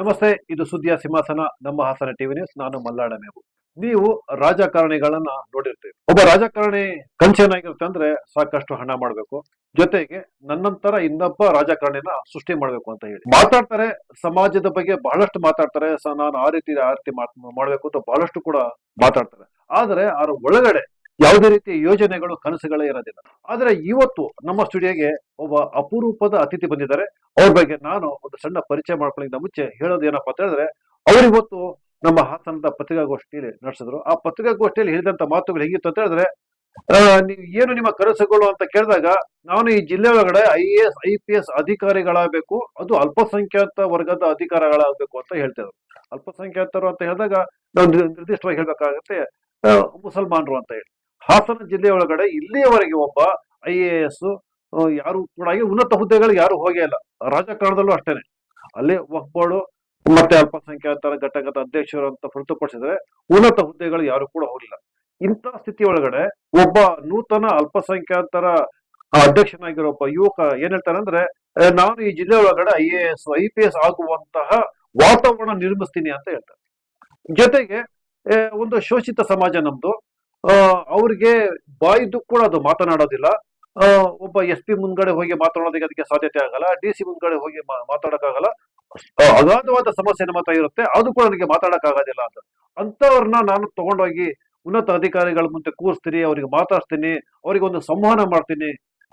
ನಮಸ್ತೆ, ಇದು ಸುದ್ದಿಯ ಸಿಂಹಾಸನ, ನಮ್ಮ ಹಾಸನ ಟಿವಿ ನ್ಯೂಸ್, ನಾನು ಮಲ್ಲಾಡ ಮೇವು. ನೀವು ರಾಜಕಾರಣಿಗಳನ್ನ ನೋಡಿರ್ತೀವಿ ಒಬ್ಬ ರಾಜಕಾರಣಿ ಕನಸೇನಾಗಿರುತ್ತೆ ಅಂದ್ರೆ ಸಾಕಷ್ಟು ಹಣ ಮಾಡ್ಬೇಕು. ಜೊತೆಗೆ ನನ್ನಂತರ ಇನ್ನೊಬ್ಬ ರಾಜಕಾರಣಿನ ಸೃಷ್ಟಿ ಮಾಡ್ಬೇಕು ಅಂತ ಹೇಳಿ. ಮಾತಾಡ್ತಾರೆ, ಸಮಾಜದ ಬಗ್ಗೆ ಬಹಳಷ್ಟು ಮಾತಾಡ್ತಾರೆ. ನಾನು ಆ ರೀತಿ ಆ ರೀತಿ ಮಾಡ್ಬೇಕು ಅಂತ ಬಹಳಷ್ಟು ಕೂಡ ಮಾತಾಡ್ತಾರೆ. ಆದ್ರೆ ಅವ್ರ ಒಳಗಡೆ ಯಾವುದೇ ರೀತಿಯ ಯೋಜನೆಗಳು ಕನಸುಗಳೇ ಇರೋದಿಲ್ಲ. ಆದ್ರೆ ಇವತ್ತು ನಮ್ಮ ಸ್ಟುಡಿಯೋಗೆ ಒಬ್ಬ ಅಪರೂಪದ ಅತಿಥಿ ಬಂದಿದ್ದಾರೆ. ಅವ್ರ ಬಗ್ಗೆ ನಾನು ಒಂದು ಸಣ್ಣ ಪರಿಚಯ ಮಾಡ್ಕೊಳ್ಳಿಂದ ಮುಂಚೆ ಹೇಳೋದು ಏನಪ್ಪಾ ಅಂತ ಹೇಳಿದ್ರೆ ಅವರಿವತ್ತು ನಮ್ಮ ಹಾಸನದ ಪತ್ರಿಕಾಗೋಷ್ಠಿಯಲ್ಲಿ ನಡೆಸಿದ್ರು. ಆ ಪತ್ರಿಕಾಗೋಷ್ಠಿಯಲ್ಲಿ ಹೇಳಿದಂತ ಮಾತುಗಳು ಹೇಗಿತ್ತು ಅಂತ ಹೇಳಿದ್ರೆ ನೀವು ಏನು ನಿಮ್ಮ ಕನಸುಗಳು ಅಂತ ಕೇಳಿದಾಗ, ನಾನು ಈ ಜಿಲ್ಲೆ ಒಳಗಡೆ I A S, I P S ಅಧಿಕಾರಿಗಳಾಗಬೇಕು, ಅದು ಅಲ್ಪಸಂಖ್ಯಾತ ವರ್ಗದ ಅಧಿಕಾರಗಳಾಗಬೇಕು ಅಂತ ಹೇಳ್ತಿದ್ರು ಅಲ್ಪಸಂಖ್ಯಾತರು ಅಂತ ಹೇಳಿದಾಗ ನಾವು ನಿರ್ದಿಷ್ಟವಾಗಿ ಹೇಳ್ಬೇಕಾಗತ್ತೆ ಮುಸಲ್ಮಾನರು ಅಂತ ಹೇಳಿ. ಹಾಸನ ಜಿಲ್ಲೆಯೊಳಗಡೆ ಇಲ್ಲಿಯವರೆಗೆ ಒಬ್ಬ ಐ ಎ ಎಸ್ ಯಾರು ಕೂಡ ಉನ್ನತ ಹುದ್ದೆಗಳು ಯಾರು ಹೋಗೇ ಇಲ್ಲ. ರಾಜಕಾರಣದಲ್ಲೂ ಅಷ್ಟೇನೆ. ಅಲ್ಲಿ ಬೋರ್ಡು ಮತ್ತೆ ಅಲ್ಪಸಂಖ್ಯಾತರ ಘಟಕದ ಅಧ್ಯಕ್ಷರು ಅಂತ ಹೊರತುಪಡಿಸಿದ್ರೆ ಉನ್ನತ ಹುದ್ದೆಗಳು ಯಾರು ಕೂಡ ಹೋಗಿಲ್ಲ ಇಂಥ ಸ್ಥಿತಿ ಒಳಗಡೆ ಒಬ್ಬ ನೂತನ ಅಲ್ಪಸಂಖ್ಯಾತರ ಅಧ್ಯಕ್ಷನಾಗಿರೋ ಒಬ್ಬ ಯುವಕ ಏನ್ ಹೇಳ್ತಾರೆ ಅಂದ್ರೆ ನಾನು ಈ ಜಿಲ್ಲೆ ಒಳಗಡೆ I A S I P S ಆಗುವಂತಹ ವಾತಾವರಣ ನಿರ್ಮಿಸ್ತೀನಿ ಅಂತ ಹೇಳ್ತಾರೆ. ಜೊತೆಗೆ ಒಂದು ಶೋಷಿತ ಸಮಾಜ ನಮ್ದು. ಅವ್ರಿಗೆ ಬಾಯ್ದು ಕೂಡ ಅದು ಮಾತನಾಡೋದಿಲ್ಲ. ಒಬ್ಬ ಎಸ್ ಪಿ ಮುಂದ್ಗಡೆ ಹೋಗಿ ಮಾತಾಡೋದಕ್ಕೆ ಅದಕ್ಕೆ ಸಾಧ್ಯತೆ ಆಗಲ್ಲ, ಡಿ ಸಿ ಮುಂದ್ಗಡೆ ಹೋಗಿ ಮಾತಾಡಕ್ಕಾಗಲ್ಲ. ಅಗಾಧವಾದ ಸಮಸ್ಯೆ ನಮ್ಮ ಹತ್ರ ಇರುತ್ತೆ, ಅದು ಕೂಡ ನನಗೆ ಮಾತಾಡೋಕ್ಕಾಗೋದಿಲ್ಲ ಅಂತ. ಅಂತವ್ರನ್ನ ನಾನು ತಗೊಂಡೋಗಿ ಉನ್ನತ ಅಧಿಕಾರಿಗಳ ಮುಂದೆ ಕೂರಿಸ್ತೀನಿ, ಅವ್ರಿಗೆ ಮಾತಾಡ್ತೀನಿ ಅವರಿಗೆ ಒಂದು ಸಂವಹನ ಮಾಡ್ತೀನಿ,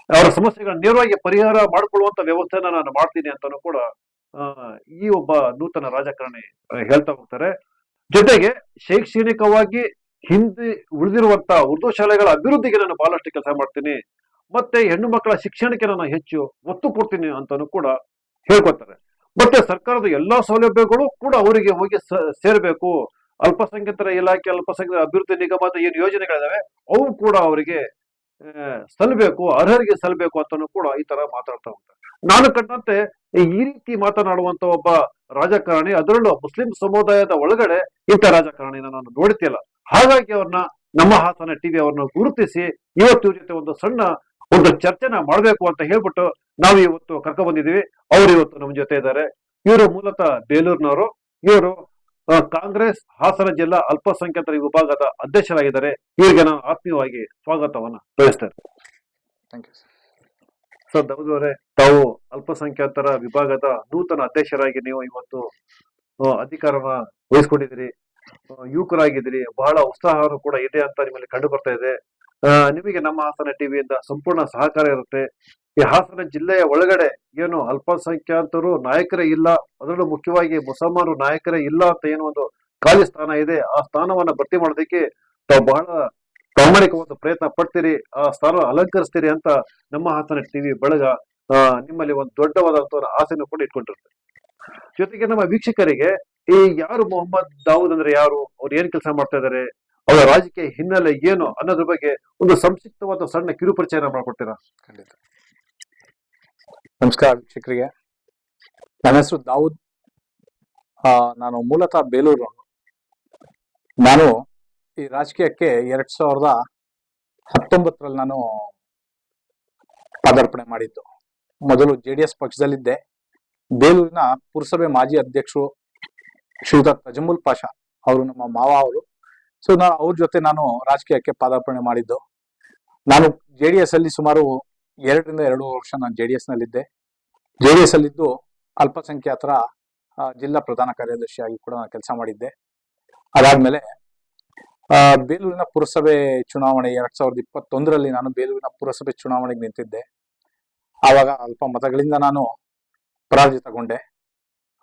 ಅವರ ಸಮಸ್ಯೆಗಳನ್ನ ನೇರವಾಗಿ ಪರಿಹಾರ ಮಾಡ್ಕೊಳ್ಳುವಂತ ವ್ಯವಸ್ಥೆನ ನಾನು ಮಾಡ್ತೀನಿ ಅಂತಾನು ಕೂಡ ಈ ಒಬ್ಬ ನೂತನ ರಾಜಕಾರಣಿ ಹೇಳ್ತಾ ಹೋಗ್ತಾರೆ. ಜೊತೆಗೆ ಶೈಕ್ಷಣಿಕವಾಗಿ ಹಿಂದೆ ಉಳಿದಿರುವಂತಹ ಉರ್ದು ಶಾಲೆಗಳ ಅಭಿವೃದ್ಧಿಗೆ ನಾನು ಬಹಳಷ್ಟು ಕೆಲಸ ಮಾಡ್ತೀನಿ. ಮತ್ತೆ ಹೆಣ್ಣು ಮಕ್ಕಳ ಶಿಕ್ಷಣಕ್ಕೆ ನಾನು ಹೆಚ್ಚು ಒತ್ತು ಕೊಡ್ತೀನಿ ಅಂತಾನು ಕೂಡ ಹೇಳ್ಕೊತಾರೆ. ಮತ್ತೆ ಸರ್ಕಾರದ ಎಲ್ಲಾ ಸೌಲಭ್ಯಗಳು ಕೂಡ ಅವರಿಗೆ ಹೋಗಿ ಸೇರ್ಬೇಕು. ಅಲ್ಪಸಂಖ್ಯಾತರ ಇಲಾಖೆ ಅಲ್ಪಸಂಖ್ಯಾತ ಅಭಿವೃದ್ಧಿ ನಿಗಮದ ಏನು ಯೋಜನೆಗಳಿದಾವೆ, ಅವು ಕೂಡ ಅವರಿಗೆ ಸಲ್ಲಬೇಕು ಅರ್ಹರಿಗೆ ಸಲ್ಲಬೇಕು ಅಂತಾನು ಕೂಡ ಈ ತರ ಮಾತಾಡ್ತಾ ಹೋಗ್ತಾರೆ ನಾನು ಕಂಡಂತೆ ಈ ರೀತಿ ಮಾತನಾಡುವಂತ ಒಬ್ಬ ರಾಜಕಾರಣಿ, ಅದರಲ್ಲೂ ಮುಸ್ಲಿಂ ಸಮುದಾಯದ ಒಳಗಡೆ ಇಂಥ ರಾಜಕಾರಣಿನ ನಾನು ನೋಡ್ತಿಲ್ಲ. ಹಾಗಾಗಿ ಅವ್ರನ್ನ ನಮ್ಮ ಹಾಸನ ಟಿವಿ ಅವ್ರನ್ನ ಗುರುತಿಸಿ ಇವತ್ತು ಜೊತೆ ಒಂದು ಸಣ್ಣ ಒಂದು ಚರ್ಚೆನ ಮಾಡಬೇಕು ಅಂತ ಹೇಳ್ಬಿಟ್ಟು ನಾವು ಇವತ್ತು ಕರ್ಕೊ ಬಂದಿದ್ದೀವಿ. ಅವ್ರು ಇವತ್ತು ನಮ್ಮ ಜೊತೆ ಇದ್ದಾರೆ. ಇವರು ಮೂಲತಃ ಬೇಲೂರಿನವರು. ಇವರು ಕಾಂಗ್ರೆಸ್ ಹಾಸನ ಜಿಲ್ಲಾ ಅಲ್ಪಸಂಖ್ಯಾತರ ವಿಭಾಗದ ಅಧ್ಯಕ್ಷರಾಗಿದ್ದಾರೆ. ಇವರಿಗೆ ನಾನು ಆತ್ಮೀಯವಾಗಿ ಸ್ವಾಗತವನ್ನ ಬಯಸ್ತಾರೆ ಸರ್ ದೌದವರೇ ತಾವು ಅಲ್ಪಸಂಖ್ಯಾತರ ವಿಭಾಗದ ನೂತನ ಅಧ್ಯಕ್ಷರಾಗಿ ನೀವು ಇವತ್ತು ಅಧಿಕಾರವನ್ನ ಅಧಿಕಾರನ ವಹಿಸ್ಕೊಂಡಿದ್ದೀರಿ. ಯುವಕರಾಗಿದ್ದೀರಿ, ಬಹಳ ಉತ್ಸಾಹ ಕೂಡ ಇದೆ ಅಂತ ನಿಮ್ಮಲ್ಲಿ ಕಂಡು ಬರ್ತಾ ಇದೆ. ನಿಮಗೆ ನಮ್ಮ ಹಾಸನ ಟಿವಿಯಿಂದ ಸಂಪೂರ್ಣ ಸಹಕಾರ ಇರುತ್ತೆ. ಈ ಹಾಸನ ಜಿಲ್ಲೆಯ ಒಳಗಡೆ ಏನು ಅಲ್ಪಸಂಖ್ಯಾತರು ನಾಯಕರೇ ಇಲ್ಲ, ಅದರಲ್ಲೂ ಮುಖ್ಯವಾಗಿ ಮುಸಲ್ಮಾನರು ನಾಯಕರೇ ಇಲ್ಲ ಅಂತ ಏನು ಒಂದು ಖಾಲಿ ಸ್ಥಾನ ಇದೆ, ಆ ಸ್ಥಾನವನ್ನ ಭರ್ತಿ ಮಾಡೋದಕ್ಕೆ ತಾವು ಬಹಳ ಪ್ರಾಮಾಣಿಕ ಒಂದು ಪ್ರಯತ್ನ ಪಡ್ತೀರಿ, ಆ ಸ್ಥಾನ ಅಲಂಕರಿಸ್ತೀರಿ ಅಂತ ನಮ್ಮ ಹಾಸನ ಟಿವಿ ಬಳಗ ನಿಮ್ಮಲ್ಲಿ ಒಂದು ದೊಡ್ಡವಾದಂತ ಆಸೆನೂ ಕೂಡ ಇಟ್ಕೊಂಡಿರುತ್ತೆ. ಜೊತೆಗೆ ನಮ್ಮ ವೀಕ್ಷಕರಿಗೆ ಈ ಯಾರು ಮೊಹಮ್ಮದ್ ದಾವೂದ್ ಅಂದ್ರೆ ಯಾರು? ಅವ್ರು ಏನ್ ಕೆಲಸ ಮಾಡ್ತಾ ಇದಾರೆ? ಅವರ ರಾಜಕೀಯ ಹಿನ್ನೆಲೆ ಏನು ಅನ್ನೋದ್ರ ಬಗ್ಗೆ ಒಂದು ಸಂಕ್ಷಿಪ್ತವಾದ ಸಣ್ಣ ಕಿರು ಪರಿಚಯನ ಮಾಡ್ಕೊಡ್ತೀರಾ? ಖಂಡಿತ. ನಮಸ್ಕಾರ ವೀಕ್ಷಕರಿಗೆ. ನನ್ನ ಹೆಸರು ದಾವೂದ್. ಆ, ನಾನು ಮೂಲತಃ ಬೇಲೂರು. ನಾನು ಈ ರಾಜಕೀಯಕ್ಕೆ ಎರಡ್ ಸಾವಿರದ ಹತ್ತೊಂಬತ್ತರಲ್ಲಿ ನಾನು ಪದಾರ್ಪಣೆ ಮಾಡಿದ್ದು. ಮೊದಲು ಜೆ ಡಿ ಎಸ್ ಪಕ್ಷದಲ್ಲಿದ್ದೆ. ಬೇಲೂರಿನ ಪುರಸಭೆ ಮಾಜಿ ಅಧ್ಯಕ್ಷರು ಶ್ರೀಯುತ ತಜಮುಲ್ ಪಾಷಾ ಅವರು ನಮ್ಮ ಮಾವ ಅವರು. ಸೊ ನಾನು ಅವ್ರ ಜೊತೆ ನಾನು ರಾಜಕೀಯಕ್ಕೆ ಪಾದಾರ್ಪಣೆ ಮಾಡಿದ್ದು. ನಾನು ಜೆ ಡಿ ಎಸ್ ಅಲ್ಲಿ ಸುಮಾರು ಎರಡರಿಂದ ಎರಡು ವರ್ಷ ನಾನು ಜೆ ಡಿ ಎಸ್ ನಲ್ಲಿದ್ದೆ. ಜೆ ಡಿ ಎಸ್ ಅಲ್ಲಿದ್ದು ಅಲ್ಪಸಂಖ್ಯಾತರ ಜಿಲ್ಲಾ ಪ್ರಧಾನ ಕಾರ್ಯದರ್ಶಿಯಾಗಿ ಕೂಡ ನಾನು ಕೆಲಸ ಮಾಡಿದ್ದೆ. ಅದಾದ್ಮೇಲೆ ಬೇಲೂರಿನ ಪುರಸಭೆ ಚುನಾವಣೆ ಎರಡ್ ಸಾವಿರದ ಇಪ್ಪತ್ತೊಂದರಲ್ಲಿ ನಾನು ಬೇಲೂರಿನ ಪುರಸಭೆ ಚುನಾವಣೆಗೆ ನಿಂತಿದ್ದೆ. ಆವಾಗ ಅಲ್ಪ ಮತಗಳಿಂದ ನಾನು ಪರಾಜಿತಗೊಂಡೆ.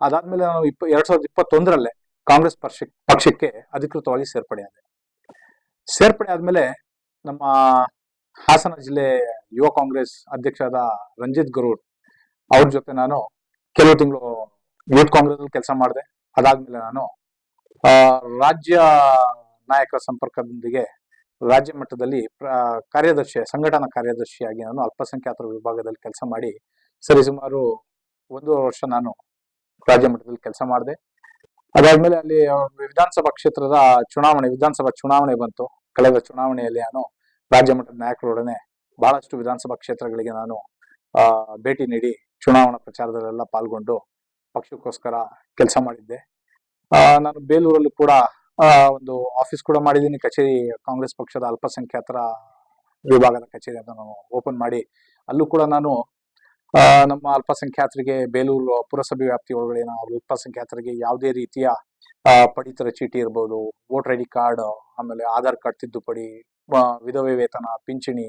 ಅದಾದ್ಮೇಲೆ ನಾನು ಇಪ್ಪ, ಎರಡ್ ಸಾವಿರದ ಇಪ್ಪತ್ತೊಂದರಲ್ಲೇ ಕಾಂಗ್ರೆಸ್ ಪಕ್ಷ, ಪಕ್ಷಕ್ಕೆ ಅಧಿಕೃತವಾಗಿ ಸೇರ್ಪಡೆಯಾದೆ ಸೇರ್ಪಡೆ ಆದ್ಮೇಲೆ ನಮ್ಮ ಹಾಸನ ಜಿಲ್ಲೆ ಯುವ ಕಾಂಗ್ರೆಸ್ ಅಧ್ಯಕ್ಷರಾದ ರಂಜಿತ್ ಗರೂರ್ ಅವ್ರ ಜೊತೆ ನಾನು ಕೆಲವು ತಿಂಗಳು ಯೂತ್ ಕಾಂಗ್ರೆಸ್ ಅಲ್ಲಿ ಕೆಲಸ ಮಾಡಿದೆ. ಅದಾದ್ಮೇಲೆ ನಾನು ರಾಜ್ಯ ನಾಯಕರ ಸಂಪರ್ಕದೊಂದಿಗೆ ರಾಜ್ಯ ಮಟ್ಟದಲ್ಲಿ ಕಾರ್ಯದರ್ಶಿ, ಸಂಘಟನಾ ಕಾರ್ಯದರ್ಶಿಯಾಗಿ ನಾನು ಅಲ್ಪಸಂಖ್ಯಾತರ ವಿಭಾಗದಲ್ಲಿ ಕೆಲಸ ಮಾಡಿ ಸರಿಸುಮಾರು ಒಂದೂವರೆ ವರ್ಷ ನಾನು ರಾಜ್ಯ ಮಟ್ಟದಲ್ಲಿ ಕೆಲಸ ಮಾಡಿದೆ. ಅದಾದ್ಮೇಲೆ ಅಲ್ಲಿ ವಿಧಾನಸಭಾ ಕ್ಷೇತ್ರದ ಚುನಾವಣೆ, ವಿಧಾನಸಭಾ ಚುನಾವಣೆ ಬಂತು. ಕಳೆದ ಚುನಾವಣೆಯಲ್ಲಿ ನಾನು ರಾಜ್ಯ ಮಟ್ಟದ ನಾಯಕರೊಡನೆ ಬಹಳಷ್ಟು ವಿಧಾನಸಭಾ ಕ್ಷೇತ್ರಗಳಿಗೆ ನಾನು ಭೇಟಿ ನೀಡಿ ಚುನಾವಣಾ ಪ್ರಚಾರದಲ್ಲೆಲ್ಲ ಪಾಲ್ಗೊಂಡು ಪಕ್ಷಕ್ಕೋಸ್ಕರ ಕೆಲಸ ಮಾಡಿದ್ದೆ. ನಾನು ಬೇಲೂರಲ್ಲಿ ಕೂಡ ಒಂದು ಆಫೀಸ್ ಕೂಡ ಮಾಡಿದ್ದೀನಿ. ಕಚೇರಿ, ಕಾಂಗ್ರೆಸ್ ಪಕ್ಷದ ಅಲ್ಪಸಂಖ್ಯಾತರ ವಿಭಾಗದ ಕಚೇರಿ ಅದನ್ನು ಓಪನ್ ಮಾಡಿ, ಅಲ್ಲೂ ಕೂಡ ನಾನು ನಮ್ಮ ಅಲ್ಪಸಂಖ್ಯಾತರಿಗೆ ಬೇಲೂರು ಪುರಸಭೆ ವ್ಯಾಪ್ತಿ ಒಳಗಡೆ ಅಲ್ಪಸಂಖ್ಯಾತರಿಗೆ ಯಾವುದೇ ರೀತಿಯ ಪಡಿತರ ಚೀಟಿ ಇರ್ಬೋದು, ವೋಟರ್ ಐ ಡಿ ಕಾರ್ಡ್, ಆಮೇಲೆ ಆಧಾರ್ ಕಾರ್ಡ್ ತಿದ್ದುಪಡಿ ವಿಧವೆ ವೇತನ, ಪಿಂಚಣಿ,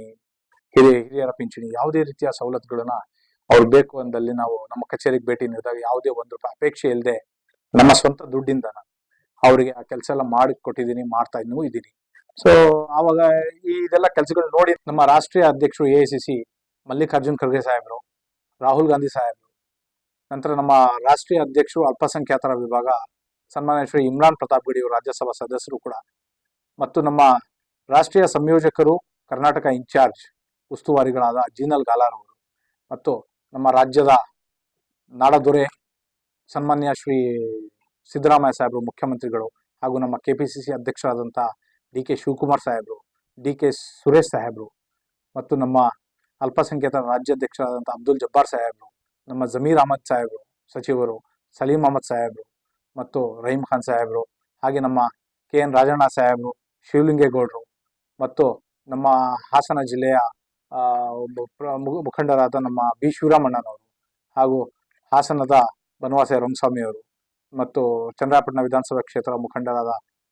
ಹಿರಿಯ, ಹಿರಿಯರ ಪಿಂಚಣಿ ಯಾವುದೇ ರೀತಿಯ ಸವಲತ್ತುಗಳನ್ನ ಅವ್ರು ಬೇಕು ಅಂದಲ್ಲಿ ನಾವು ನಮ್ಮ ಕಚೇರಿಗೆ ಭೇಟಿ ನೀಡಿದಾಗ ಯಾವುದೇ ಒಂದು ಅಪೇಕ್ಷೆ ಇಲ್ಲದೆ ನಮ್ಮ ಸ್ವಂತ ದುಡ್ಡಿಂದ ಅವರಿಗೆ ಆ ಕೆಲಸ ಎಲ್ಲ ಮಾಡಿ ಕೊಟ್ಟಿದ್ದೀನಿ ಮಾಡ್ತಾ ಇನ್ನೂ ಇದ್ದೀನಿ. ಸೊ ಆವಾಗ ಈ ಇದೆಲ್ಲ ಕೆಲಸಗಳು ನೋಡಿ ನಮ್ಮ ರಾಷ್ಟ್ರೀಯ ಅಧ್ಯಕ್ಷರು A C C Mallikarjun Kharge ಸಾಹೇಬರು ರಾಹುಲ್ ಗಾಂಧಿ ಸಾಹೇಬರು ನಂತರ ನಮ್ಮ ರಾಷ್ಟ್ರೀಯ ಅಧ್ಯಕ್ಷರು, ಅಲ್ಪಸಂಖ್ಯಾತರ ವಿಭಾಗ ಸನ್ಮಾನ್ಯ ಶ್ರೀ ಇಮ್ರಾನ್ ಪ್ರತಾಪ್ ಗಡಿ ರಾಜ್ಯಸಭಾ ಸದಸ್ಯರು ಕೂಡ. ಮತ್ತು ನಮ್ಮ ರಾಷ್ಟ್ರೀಯ ಸಂಯೋಜಕರು, ಕರ್ನಾಟಕ ಇನ್ಚಾರ್ಜ್ ಉಸ್ತುವಾರಿಗಳಾದ ಜೀನಲ್ ಗಾಲಾರ್ ಅವರು. ಮತ್ತು ನಮ್ಮ ರಾಜ್ಯದ ನಾಡದೊರೆ ಸನ್ಮಾನ್ಯ ಶ್ರೀ ಸಿದ್ದರಾಮಯ್ಯ ಸಾಹೇಬರು, ಮುಖ್ಯಮಂತ್ರಿಗಳು ಹಾಗೂ ನಮ್ಮ ಕೆ ಪಿ ಸಿ ಸಿ ಅಧ್ಯಕ್ಷರಾದಂಥ ಡಿ ಕೆ ಶಿವಕುಮಾರ್ ಸಾಹೇಬರು, ಡಿ ಕೆ ಸುರೇಶ್ ಸಾಹೇಬರು ಮತ್ತು ನಮ್ಮ ಅಲ್ಪಸಂಖ್ಯಾತರ ರಾಜ್ಯಾಧ್ಯಕ್ಷರಾದಂಥ ಅಬ್ದುಲ್ ಜಬ್ಬಾರ್ ಸಾಹೇಬ್ರು, ನಮ್ಮ ಜಮೀರ್ ಅಹಮದ್ ಸಾಹೇಬ್ರು ಸಚಿವರು, ಸಲೀಂ ಅಹಮದ್ ಸಾಹೇಬ್ರು ಮತ್ತು ರಹೀಂ ಖಾನ್ ಸಾಹೇಬ್ರು, ಹಾಗೆ ನಮ್ಮ ಕೆ ಎನ್ ರಾಜಣ್ಣ ಸಾಹೇಬ್ರು, ಶಿವಲಿಂಗೇಗೌಡರು ಮತ್ತು ನಮ್ಮ ಹಾಸನ ಜಿಲ್ಲೆಯ ಮುಖಂಡರಾದ ನಮ್ಮ ಬಿ ಶಿವರಾಮಣ್ಣನವರು ಹಾಗೂ ಹಾಸನದ ಬನವಾಸ ರಂಗಸ್ವಾಮಿ ಅವರು ಮತ್ತು ಚಂದ್ರಾಪಟ್ಟಣ ವಿಧಾನಸಭಾ ಕ್ಷೇತ್ರ ಮುಖಂಡರಾದ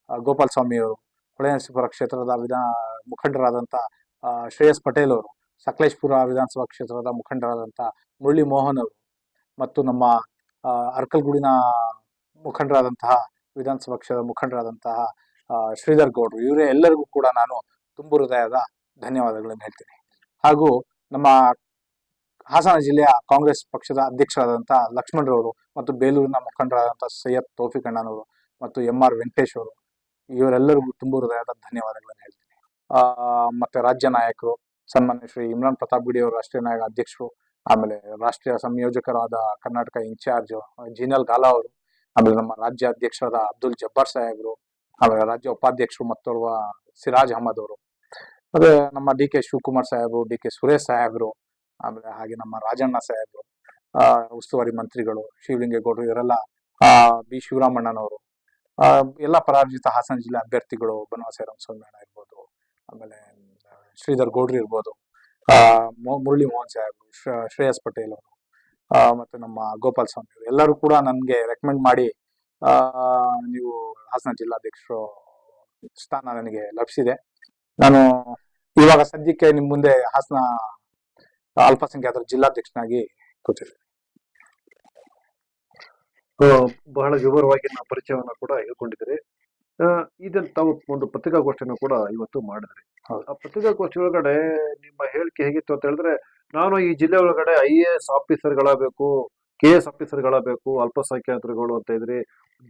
ಗೋಪಾಲ್ ಸ್ವಾಮಿ ಅವರು ಹೊಳೆನರಸೀಪುರ ಕ್ಷೇತ್ರದ ವಿಧಾನ ಮುಖಂಡರಾದಂಥ ಶ್ರೇಯಸ್ ಪಟೇಲ್ ಅವರು ಸಕಲೇಶ್ಪುರ ವಿಧಾನಸಭಾ ಕ್ಷೇತ್ರದ ಮುಖಂಡರಾದಂಥ ಮುರಳಿ ಮೋಹನ್ ಅವರು ಮತ್ತು ನಮ್ಮ ಅರ್ಕಲ್ಗುಡಿನ ಮುಖಂಡರಾದಂತಹ ವಿಧಾನಸಭಾ ಕ್ಷೇತ್ರದ ಮುಖಂಡರಾದಂತಹ ಶ್ರೀಧರ್ ಗೌಡ್ರು, ಇವರೇ ಎಲ್ಲರಿಗೂ ಕೂಡ ನಾನು ತುಂಬು ಹೃದಯದ ಧನ್ಯವಾದಗಳನ್ನು ಹೇಳ್ತೀನಿ. ಹಾಗೂ ನಮ್ಮ ಹಾಸನ ಜಿಲ್ಲೆಯ ಕಾಂಗ್ರೆಸ್ ಪಕ್ಷದ ಅಧ್ಯಕ್ಷರಾದಂಥ ಲಕ್ಷ್ಮಣರವರು ಮತ್ತು ಬೇಲೂರಿನ ಮುಖಂಡರಾದಂಥ ಸೈಯದ್ ತೋಫಿಕ್ ಅಣ್ಣನವರು ಮತ್ತು ಎಂ ಆರ್ ವೆಂಕಟೇಶ್ ಅವರು, ಇವರೆಲ್ಲರಿಗೂ ತುಂಬು ಹೃದಯದ ಧನ್ಯವಾದಗಳನ್ನು ಹೇಳ್ತೀನಿ. ಮತ್ತೆ ರಾಜ್ಯ ನಾಯಕರು ಸನ್ಮಾನ್ಯ ಶ್ರೀ ಇಮ್ರಾನ್ ಪ್ರತಾಪ್ ಗುಡಿ ಅವರು ರಾಷ್ಟ್ರೀಯ ನಾಯಕ ಅಧ್ಯಕ್ಷರು, ಆಮೇಲೆ ರಾಷ್ಟ್ರೀಯ ಸಂಯೋಜಕರಾದ ಕರ್ನಾಟಕ ಇನ್ಚಾರ್ಜ್ ಜೀನಲ್ ಗಾಲಾ ಅವರು, ಆಮೇಲೆ ನಮ್ಮ ರಾಜ್ಯ ಅಧ್ಯಕ್ಷರಾದ ಅಬ್ದುಲ್ ಜಬ್ಬಾರ್ ಸಾಹೇಬ್ರು, ಆಮೇಲೆ ರಾಜ್ಯ ಉಪಾಧ್ಯಕ್ಷರು ಮತ್ತೋರ್ವ ಸಿರಾಜ್ ಅಹಮದ್ ಅವರು, ಮತ್ತೆ ನಮ್ಮ ಡಿ ಕೆ ಶಿವಕುಮಾರ್ ಸಾಹೇಬರು, ಡಿ ಕೆ ಸುರೇಶ್ ಸಾಹೇಬ್ರು, ಆಮೇಲೆ ಹಾಗೆ ನಮ್ಮ ರಾಜಣ್ಣ ಸಾಹೇಬ್ರು ಉಸ್ತುವಾರಿ ಮಂತ್ರಿಗಳು ಶಿವಲಿಂಗೇಗೌಡರು, ಇವರೆಲ್ಲ ಬಿ ಶಿವರಾಮಣ್ಣನವರು ಎಲ್ಲ ಪರಾಜಿತ ಹಾಸನ ಜಿಲ್ಲೆ ಅಭ್ಯರ್ಥಿಗಳು ಬನವಾಸಿ ರಾಮಸ್ವಾಮಿ ಅಣ್ಣ ಇರ್ಬೋದು, ಆಮೇಲೆ ಶ್ರೀಧರ್ ಗೌಡ್ರಿ ಇರ್ಬೋದು. ಮುರಳಿ ಮೋಹನ್ ಸಾಹೇಬ್ ಶ್ರೇಯಸ್ ಪಟೇಲ್ ಅವರು ಮತ್ತು ನಮ್ಮ ಗೋಪಾಲ್ ಸ್ವಾಮಿ ಅವರು, ಎಲ್ಲರೂ ಕೂಡ ನನಗೆ ರೆಕಮೆಂಡ್ ಮಾಡಿ ನೀವು ಹಾಸನ ಜಿಲ್ಲಾಧ್ಯಕ್ಷರು ಸ್ಥಾನ ನನಗೆ ಲಭಿಸಿದೆ. ನಾನು ಇವಾಗ ಸದ್ಯಕ್ಕೆ ನಿಮ್ಮ ಮುಂದೆ ಹಾಸನ ಅಲ್ಪಸಂಖ್ಯಾತರ ಜಿಲ್ಲಾಧ್ಯಕ್ಷನಾಗಿ ಕೂತಿದ್ದೀನಿ. ಬಹಳ ವಿವರವಾಗಿ ನಮ್ಮ ಪರಿಚಯವನ್ನು ಕೂಡ ಹೇಳ್ಕೊಂಡಿದ್ದೀರಿ. ಇದನ್ನ ತಾವು ಒಂದು ಪತ್ರಿಕಾಗೋಷ್ಠಿಯನ್ನು ಕೂಡ ಇವತ್ತು ಮಾಡಿದ್ರಿ. ಆ ಪತ್ರಿಕಾಗೋಷ್ಠಿ ಒಳಗಡೆ ನಿಮ್ಮ ಹೇಳಿಕೆ ಹೇಗಿತ್ತು ಅಂತ ಹೇಳಿದ್ರೆ ನಾನು ಈ ಜಿಲ್ಲೆ ಒಳಗಡೆ ಐ ಎ ಎಸ್ ಆಫೀಸರ್ಗಳಾಗಬೇಕು ಕೆ ಎಸ್ ಆಫೀಸರ್ಗಳಾಗಬೇಕು ಅಲ್ಪಸಂಖ್ಯಾತರುಗಳು ಅಂತ ಇದ್ರಿ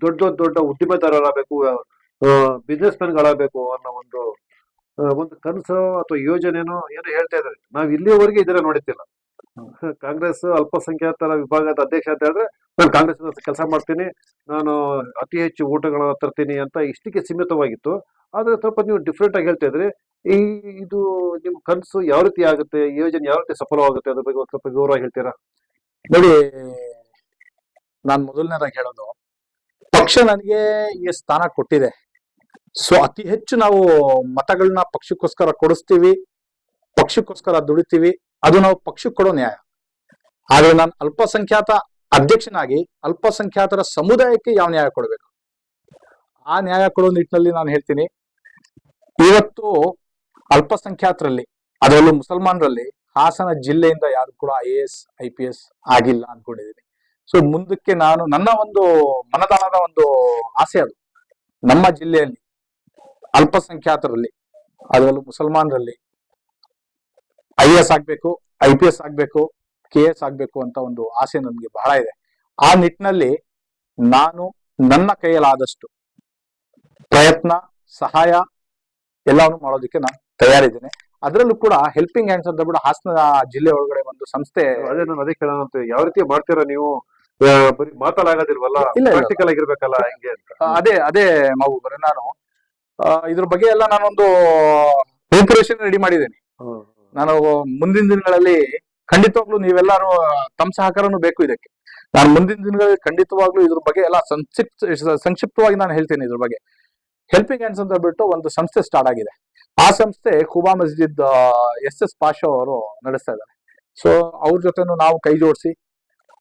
ದೊಡ್ಡ ದೊಡ್ಡ ದೊಡ್ಡ ಉದ್ದಿಮೆದಾರರಾಗಬೇಕು ಬಿಸ್ನೆಸ್ ಗಳಾಗಬೇಕು ಅನ್ನೋ ಒಂದು ಒಂದು ಕನಸು ಅಥವಾ ಯೋಜನೆನೋ ಏನೋ ಹೇಳ್ತಾ ಇದ್ದಾರೆ. ನಾವು ಇಲ್ಲಿಯವರೆಗೆ ಇದನ್ನ ನೋಡಿದ್ದಿಲ್ಲ. ಕಾಂಗ್ರೆಸ್ ಅಲ್ಪಸಂಖ್ಯಾತರ ವಿಭಾಗದ ಅಧ್ಯಕ್ಷ ಅಂತ ಹೇಳಿದ್ರೆ, ನಾನು ಕಾಂಗ್ರೆಸ್ ಕೆಲಸ ಮಾಡ್ತೀನಿ, ನಾನು ಅತಿ ಹೆಚ್ಚು ಊಟಗಳನ್ನ ತರ್ತೀನಿ ಅಂತ ಇಷ್ಟಕ್ಕೆ ಸೀಮಿತವಾಗಿತ್ತು. ಆದರೆ ಸ್ವಲ್ಪ ನೀವು ಡಿಫ್ರೆಂಟ್ ಆಗಿ ಹೇಳ್ತಾ ಇದ್ರಿ. ಈ, ಇದು ನಿಮ್ಮ ಕನಸು ಯಾವ ರೀತಿ ಆಗುತ್ತೆ ಯೋಜನೆ ಯಾವ ರೀತಿ ಸಫಲವಾಗುತ್ತೆ ಅದ್ರ ಬಗ್ಗೆ ಸ್ವಲ್ಪ ವಿವರವಾಗಿ ಹೇಳ್ತೀರಾ? ನೋಡಿ, ನಾನು ಮೊದಲನೇದಾಗಿ ಹೇಳೋದು, ಪಕ್ಷ ನನಗೆ ಈ ಸ್ಥಾನ ಕೊಟ್ಟಿದೆ. ಸೊ ಅತಿ ಹೆಚ್ಚು ನಾವು ಮತಗಳನ್ನ ಪಕ್ಷಕ್ಕೋಸ್ಕರ ಕೊಡಿಸ್ತೀವಿ, ಪಕ್ಷಕ್ಕೋಸ್ಕರ ದುಡಿತೀವಿ. ಅದು ನಾವು ಪಕ್ಷಕ್ಕೆ ಕೊಡೋ ನ್ಯಾಯ. ಆದ್ರೆ ನಾನು ಅಲ್ಪಸಂಖ್ಯಾತ ಅಧ್ಯಕ್ಷನಾಗಿ ಅಲ್ಪಸಂಖ್ಯಾತರ ಸಮುದಾಯಕ್ಕೆ ಯಾವ ನ್ಯಾಯ ಕೊಡಬೇಕು? ಆ ನ್ಯಾಯ ಕೊಡೋ ನಿಟ್ಟಿನಲ್ಲಿ ನಾನು ಹೇಳ್ತೀನಿ, ಇವತ್ತು ಅಲ್ಪಸಂಖ್ಯಾತರಲ್ಲಿ, ಅದರಲ್ಲೂ ಮುಸಲ್ಮಾನರಲ್ಲಿ ಹಾಸನ ಜಿಲ್ಲೆಯಿಂದ ಯಾರು ಕೂಡ I A S I P S ಆಗಿಲ್ಲ ಅನ್ಕೊಂಡಿದ್ದೀನಿ ಸೊ ಮುಂದಕ್ಕೆ ನಾನು ನನ್ನ ಒಂದು ಮನದಾಳದ ಒಂದು ಆಸೆ ಅದು. ನಮ್ಮ ಜಿಲ್ಲೆಯಲ್ಲಿ ಅಲ್ಪಸಂಖ್ಯಾತರಲ್ಲಿ, ಅದರಲ್ಲೂ ಮುಸಲ್ಮಾನರಲ್ಲಿ ಐ ಎಸ್ ಆಗ್ಬೇಕು ಐ ಪಿ ಎಸ್ ಆಗ್ಬೇಕು ಕೆ ಎಸ್ ಆಗ್ಬೇಕು ಅಂತ ಒಂದು ಆಸೆ ನನಗೆ ಬಹಳ ಇದೆ. ಆ ನಿಟ್ಟಿನಲ್ಲಿ ನಾನು ನನ್ನ ಕೈಯಲ್ಲಾದಷ್ಟು ಪ್ರಯತ್ನ ಸಹಾಯ ಎಲ್ಲವನ್ನು ಮಾಡೋದಕ್ಕೆ ನಾನು ತಯಾರಿದ್ದೇನೆ. ಅದರಲ್ಲೂ ಕೂಡ ಹೆಲ್ಪಿಂಗ್ ಹ್ಯಾಂಡ್ಸ್ ಅಂತ ಬಿಟ್ಟು ಹಾಸನ ಜಿಲ್ಲೆ ಒಳಗಡೆ ಒಂದು ಸಂಸ್ಥೆ ಅದೇ ನಾನು ಅದೇ ಕೇಳೋಣ ಅಂತ ಯಾವ ರೀತಿ ಮಾಡ್ತೀರಾ ನೀವು? ಬರೀ ಇಲ್ಲ. ಪ್ರಾಕ್ಟಿಕಲ್ ಆಗಿರ್ಬೇಕಲ್ಲ ಹೆಂಗೆ ಅಂತ. ಅದೇ ಅದೇ ಬರೀ ನಾನು. ಇದ್ರ ಬಗ್ಗೆ ಎಲ್ಲ ನಾನೊಂದು ಪ್ರಿಪರೇಷನ್ ರೆಡಿ ಮಾಡಿದ್ದೇನೆ. ನಾನು ಮುಂದಿನ ದಿನಗಳಲ್ಲಿ ಖಂಡಿತವಾಗ್ಲೂ ನೀವೆಲ್ಲರೂ ತಮ್ಮ ಸಹಕಾರನೂ ಬೇಕು ಇದಕ್ಕೆ. ನಾನು ಮುಂದಿನ ದಿನಗಳಲ್ಲಿ ಖಂಡಿತವಾಗ್ಲೂ ಇದ್ರ ಬಗ್ಗೆ ಎಲ್ಲ ಸಂಕ್ಷಿಪ್ತ, ಸಂಕ್ಷಿಪ್ತವಾಗಿ ನಾನು ಹೇಳ್ತೇನೆ ಇದ್ರ ಬಗ್ಗೆ. ಹೆಲ್ಪಿಂಗ್ ಹ್ಯಾಂಡ್ಸ್ ಅಂತ ಬಿಟ್ಟು ಒಂದು ಸಂಸ್ಥೆ ಸ್ಟಾರ್ಟ್ ಆಗಿದೆ. ಆ ಸಂಸ್ಥೆ ಖುಬಾ ಮಸ್ಜಿದ್ ಎಸ್ ಎಸ್ ಪಾಷಾ ಅವರು ನಡೆಸ್ತಾ ಇದ್ದಾರೆ. ಸೊ ಅವ್ರ ಜೊತೆನೂ ನಾವು ಕೈ ಜೋಡಿಸಿ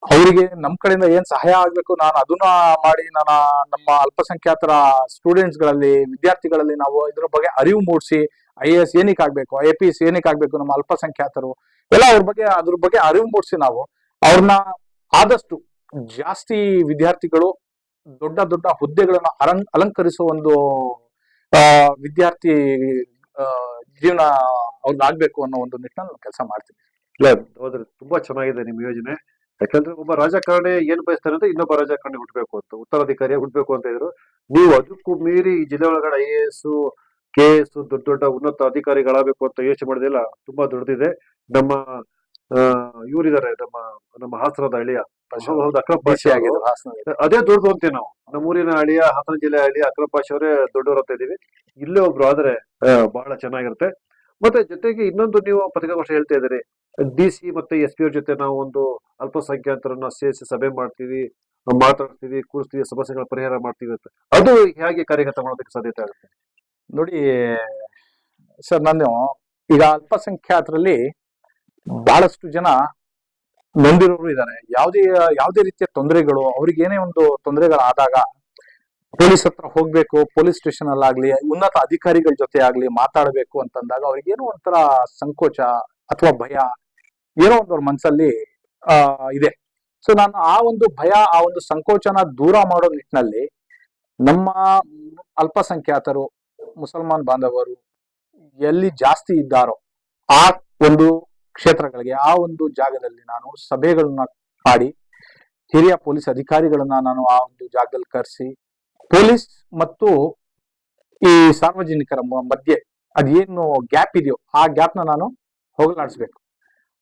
ಅವರಿಗೆ ನಮ್ಮ ಕಡೆಯಿಂದ ಏನ್ ಸಹಾಯ ಆಗ್ಬೇಕು, ನಾನು ಅದನ್ನ ಮಾಡಿ ನಾನು ನಮ್ಮ ಅಲ್ಪಸಂಖ್ಯಾತರ ಸ್ಟೂಡೆಂಟ್ಸ್ಗಳಲ್ಲಿ, ವಿದ್ಯಾರ್ಥಿಗಳಲ್ಲಿ ನಾವು ಇದ್ರ ಬಗ್ಗೆ ಅರಿವು ಮೂಡಿಸಿ ಐ ಎ ಎಸ್ ಏನಕ್ಕೆ ಆಗ್ಬೇಕು ಐ ಪಿ ಎಸ್ ಏನಕ್ಕೆ ಆಗ್ಬೇಕು ನಮ್ಮ ಅಲ್ಪಸಂಖ್ಯಾತರು, ಎಲ್ಲ ಅವ್ರ ಬಗ್ಗೆ, ಅದ್ರ ಬಗ್ಗೆ ಅರಿವು ಮೂಡಿಸಿ ನಾವು, ಅವ್ರನ್ನ ಆದಷ್ಟು ಜಾಸ್ತಿ ವಿದ್ಯಾರ್ಥಿಗಳು, ದೊಡ್ಡ ದೊಡ್ಡ ಹುದ್ದೆಗಳನ್ನ ಅಲಂ, ಅಲಂಕರಿಸುವ ಒಂದು ವಿದ್ಯಾರ್ಥಿ ಜೀವನ ಅವ್ರದ್ದು ಆಗ್ಬೇಕು ಅನ್ನೋ ಒಂದು ನಿಟ್ಟಿನಲ್ಲಿ ಕೆಲಸ ಮಾಡ್ತೀನಿ. ಇಲ್ಲ ಹೋದ್ರೆ ತುಂಬಾ ಚೆನ್ನಾಗಿದೆ ನಿಮ್ಮ ಯೋಜನೆ. ಯಾಕಂದ್ರೆ ಒಬ್ಬ ರಾಜಕಾರಣಿ ಏನ್ ಬಯಸ್ತಾರೆ ಅಂದ್ರೆ ಇನ್ನೊಬ್ಬ ರಾಜಕಾರಣಿ ಹುಡ್ಬೇಕು ಅಂತ ಉತ್ತರಾಧಿಕಾರಿ ಹುಡ್ಬೇಕು ಅಂತ ಇದ್ರು. ನೀವು ಅದಕ್ಕೂ ಮೀರಿ ಈ ಜಿಲ್ಲೆ ಒಳಗಡೆ I A S K S ದೊಡ್ಡ ದೊಡ್ಡ ಉನ್ನತ ಅಧಿಕಾರಿಗಳಾಗಬೇಕು ಅಂತ ಯೋಚನೆ ಮಾಡೋದಿಲ್ಲ ತುಂಬಾ ದೊಡ್ಡದಿದೆ. ನಮ್ಮ ಇವರಿದ್ದಾರೆ ನಮ್ಮ ನಮ್ಮ ಹಾಸನದ ಅಳಿಯ. ಅಕ್ರಮ್ ಪಾಷಾ. ಹಾಸನದಲ್ಲಿ. ಅದೇ ದೊಡ್ಡದು ಅಂತೀವಿ ನಾವು. ನಮ್ಮೂರಿನ ಹಳಿಯ ಹಾಸನ ಜಿಲ್ಲೆ ಅಳಿಯ ಅಕ್ರಮ್ ಪಾಷಾ ಅವರೇ ದೊಡ್ಡವರು ಅಂತ ಇದೀವಿ ಇಲ್ಲೇ ಒಬ್ರು ಆದ್ರೆ ಬಹಳ ಚೆನ್ನಾಗಿರುತ್ತೆ. ಮತ್ತೆ ಜೊತೆಗೆ ಇನ್ನೊಂದು ನೀವು ಪತ್ರಿಕಾಗೋಷ್ಠಿ ಹೇಳ್ತಾ ಇದ್ದೀರಿ ಡಿ ಸಿ ಮತ್ತೆ ಎಸ್ ಪಿ ಅವ್ರ ಜೊತೆ ನಾವು ಒಂದು ಅಲ್ಪಸಂಖ್ಯಾತರನ್ನ ಸೇರಿಸಿ ಸಭೆ ಮಾಡ್ತೀವಿ, ಮಾತಾಡ್ತೀವಿ, ಕೂರಿಸ್ತೀವಿ, ಸಮಸ್ಯೆಗಳ ಪರಿಹಾರ ಮಾಡ್ತೀವಿ ಅಂತ. ಅದು ಹೇಗೆ ಕಾರ್ಯಗತ ಮಾಡೋದಕ್ಕೆ ಸಾಧ್ಯತೆ ಆಗುತ್ತೆ? ನೋಡಿ, ಸರ್, ನಾನು ಈಗ ಅಲ್ಪಸಂಖ್ಯಾತರಲ್ಲಿ ಬಹಳಷ್ಟು ಜನ ನೊಂದಿರೋರು ಇದ್ದಾರೆ. ಯಾವುದೇ ಯಾವುದೇ ರೀತಿಯ ತೊಂದರೆಗಳು ಅವ್ರಿಗೆ ಏನೇ ಒಂದು ತೊಂದರೆಗಳಾದಾಗ ಪೊಲೀಸ್ ಹತ್ರ ಹೋಗ್ಬೇಕು, ಪೊಲೀಸ್ ಸ್ಟೇಷನ್ ಅಲ್ಲಾಗ್ಲಿ, ಉನ್ನತ ಅಧಿಕಾರಿಗಳ ಜೊತೆ ಆಗ್ಲಿ ಮಾತಾಡಬೇಕು ಅಂತಂದಾಗ ಅವ್ರಿಗೇನೋ ಒಂಥರ ಸಂಕೋಚ ಅಥವಾ ಭಯ ಏನೋ ಒಂದು ಅವ್ರ ಮನಸ್ಸಲ್ಲಿ ಆ, ಇದೆ. ಸೊ ನಾನು ಆ ಒಂದು ಭಯ, ಆ ಒಂದು ಸಂಕೋಚನ ದೂರ ಮಾಡೋ ನಿಟ್ಟಿನಲ್ಲಿ ನಮ್ಮ ಅಲ್ಪಸಂಖ್ಯಾತರು, ಮುಸಲ್ಮಾನ್ ಬಾಂಧವರು ಎಲ್ಲಿ ಜಾಸ್ತಿ ಇದ್ದಾರೋ ಆ ಒಂದು ಕ್ಷೇತ್ರಗಳಿಗೆ, ಆ ಒಂದು ಜಾಗದಲ್ಲಿ ನಾನು ಸಭೆಗಳನ್ನ ಮಾಡಿ, ಹಿರಿಯ ಪೊಲೀಸ್ ಅಧಿಕಾರಿಗಳನ್ನ ನಾನು ಆ ಒಂದು ಜಾಗದಲ್ಲಿ ಕರೆಸಿ ಪೊಲೀಸ್ ಮತ್ತು ಈ ಸಾರ್ವಜನಿಕರ ಮಧ್ಯೆ ಅದೇನು ಗ್ಯಾಪ್ ಇದೆಯೋ ಆ ಗ್ಯಾಪ್ನ ನಾನು ಹೋಗಲಾಡಿಸ್ಬೇಕು.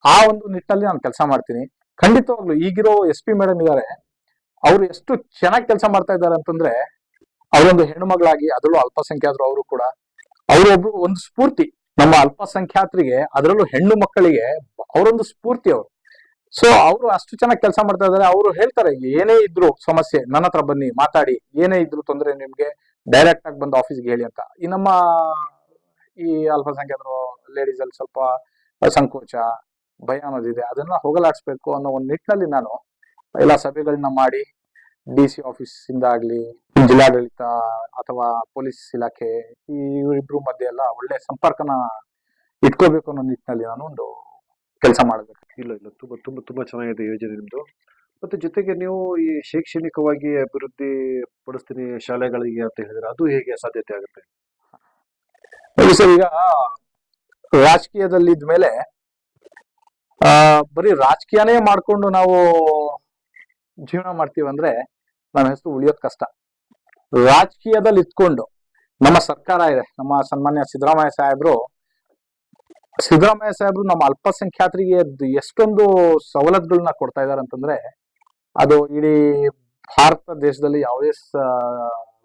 ಆ ಒಂದು ನಿಟ್ಟಿನಲ್ಲಿ ನಾನು ಕೆಲಸ ಮಾಡ್ತೀನಿ. ಖಂಡಿತವಾಗ್ಲು ಈಗಿರೋ ಎಸ್ ಪಿ ಮೇಡಮ್ ಇದ್ದಾರೆ. ಅವರು ಎಷ್ಟು ಚೆನ್ನಾಗಿ ಕೆಲಸ ಮಾಡ್ತಾ ಇದ್ದಾರೆ ಅಂತಂದ್ರೆ, ಅವರೊಂದು ಹೆಣ್ಣು ಮಗಳಾಗಿ ಅದರಲ್ಲೂ ಅಲ್ಪಸಂಖ್ಯಾತರು ಅವರು ಕೂಡ, ಅವರೊಬ್ರು ಒಂದು ಸ್ಫೂರ್ತಿ. ನಮ್ಮ ಅಲ್ಪಸಂಖ್ಯಾತರಿಗೆ ಅದರಲ್ಲೂ ಹೆಣ್ಣು ಮಕ್ಕಳಿಗೆ ಅವರೊಂದು ಸ್ಫೂರ್ತಿ ಅವರು. ಸೊ ಅವರು ಅಷ್ಟು ಚೆನ್ನಾಗಿ ಕೆಲಸ ಮಾಡ್ತಾ ಇದ್ದಾರೆ. ಅವರು ಹೇಳ್ತಾರೆ, ಏನೇ ಇದ್ರು ಸಮಸ್ಯೆ, ನನ್ನ ಹತ್ರ ಬನ್ನಿ, ಮಾತಾಡಿ. ಏನೇ ಇದ್ರು ತೊಂದರೆ ನಿಮ್ಗೆ ಡೈರೆಕ್ಟ್ ಆಗಿ ಬಂದು ಆಫೀಸ್ಗೆ ಹೇಳಿ ಅಂತ. ಈ ನಮ್ಮ ಈ ಅಲ್ಪಸಂಖ್ಯಾತರು ಲೇಡೀಸ್ ಅಲ್ಲಿ ಸ್ವಲ್ಪ ಸಂಕೋಚ, ಭಯ ಅನ್ನೋದಿದೆ. ಅದನ್ನ ಹೋಗಲಾಡಿಸ್ಬೇಕು ಅನ್ನೋ ಒಂದು ನಿಟ್ಟಿನಲ್ಲಿ ನಾನು ಎಲ್ಲ ಸಭೆಗಳನ್ನ ಮಾಡಿ ಡಿ ಸಿ ಆಫೀಸ್ ಇಂದ ಆಗ್ಲಿ, ಜಿಲ್ಲಾಡಳಿತ ಅಥವಾ ಪೊಲೀಸ್ ಇಲಾಖೆ, ಈ ಇವರಿಬ್ರು ಮಧ್ಯೆ ಎಲ್ಲ ಒಳ್ಳೆ ಸಂಪರ್ಕನ ಇಟ್ಕೋಬೇಕು ಅನ್ನೋ ನಿಟ್ಟಿನಲ್ಲಿ ನಾನು ಒಂದು ಕೆಲಸ ಮಾಡಬೇಕು. ಇಲ್ಲ ಇಲ್ಲ. ತುಂಬಾ ತುಂಬಾ ತುಂಬಾ ಚೆನ್ನಾಗಿದೆ ಯೋಜನೆ ನಿಮ್ದು. ಮತ್ತೆ ಜೊತೆಗೆ ನೀವು ಈ ಶೈಕ್ಷಣಿಕವಾಗಿ ಅಭಿವೃದ್ಧಿ ಪಡಿಸ್ತೀನಿ ಶಾಲೆಗಳಿಗೆ ಅಂತ ಹೇಳಿದ್ರೆ ಅದು ಹೇಗೆ ಸಾಧ್ಯತೆ ಆಗುತ್ತೆ? ಸರ್ ಈಗ ರಾಜಕೀಯದಲ್ಲಿ ಇದ್ಮೇಲೆ ಆ ಬರೀ ರಾಜಕೀಯನೇ ಮಾಡ್ಕೊಂಡು ನಾವು ಜೀವನ ಮಾಡ್ತೀವಿ ಅಂದ್ರೆ ನಮ್ಮ ಹೆಸರು ಉಳಿಯೋದ್ ಕಷ್ಟ. ರಾಜಕೀಯದಲ್ಲಿ ಇದ್ಕೊಂಡು ನಮ್ಮ ಸರ್ಕಾರ ಇದೆ. ನಮ್ಮ ಸನ್ಮಾನ್ಯ ಸಿದ್ದರಾಮಯ್ಯ ಸಾಹೇಬ್ರು ಸಿದ್ದರಾಮಯ್ಯ ಸಾಹೇಬ್ರು ನಮ್ಮ ಅಲ್ಪಸಂಖ್ಯಾತರಿಗೆ ಎಷ್ಟೊಂದು ಸವಲತ್ತುಗಳನ್ನ ಕೊಡ್ತಾ ಇದಾರೆ ಅಂತಂದ್ರೆ, ಅದು ಇಡೀ ಭಾರತ ದೇಶದಲ್ಲಿ ಯಾವುದೇ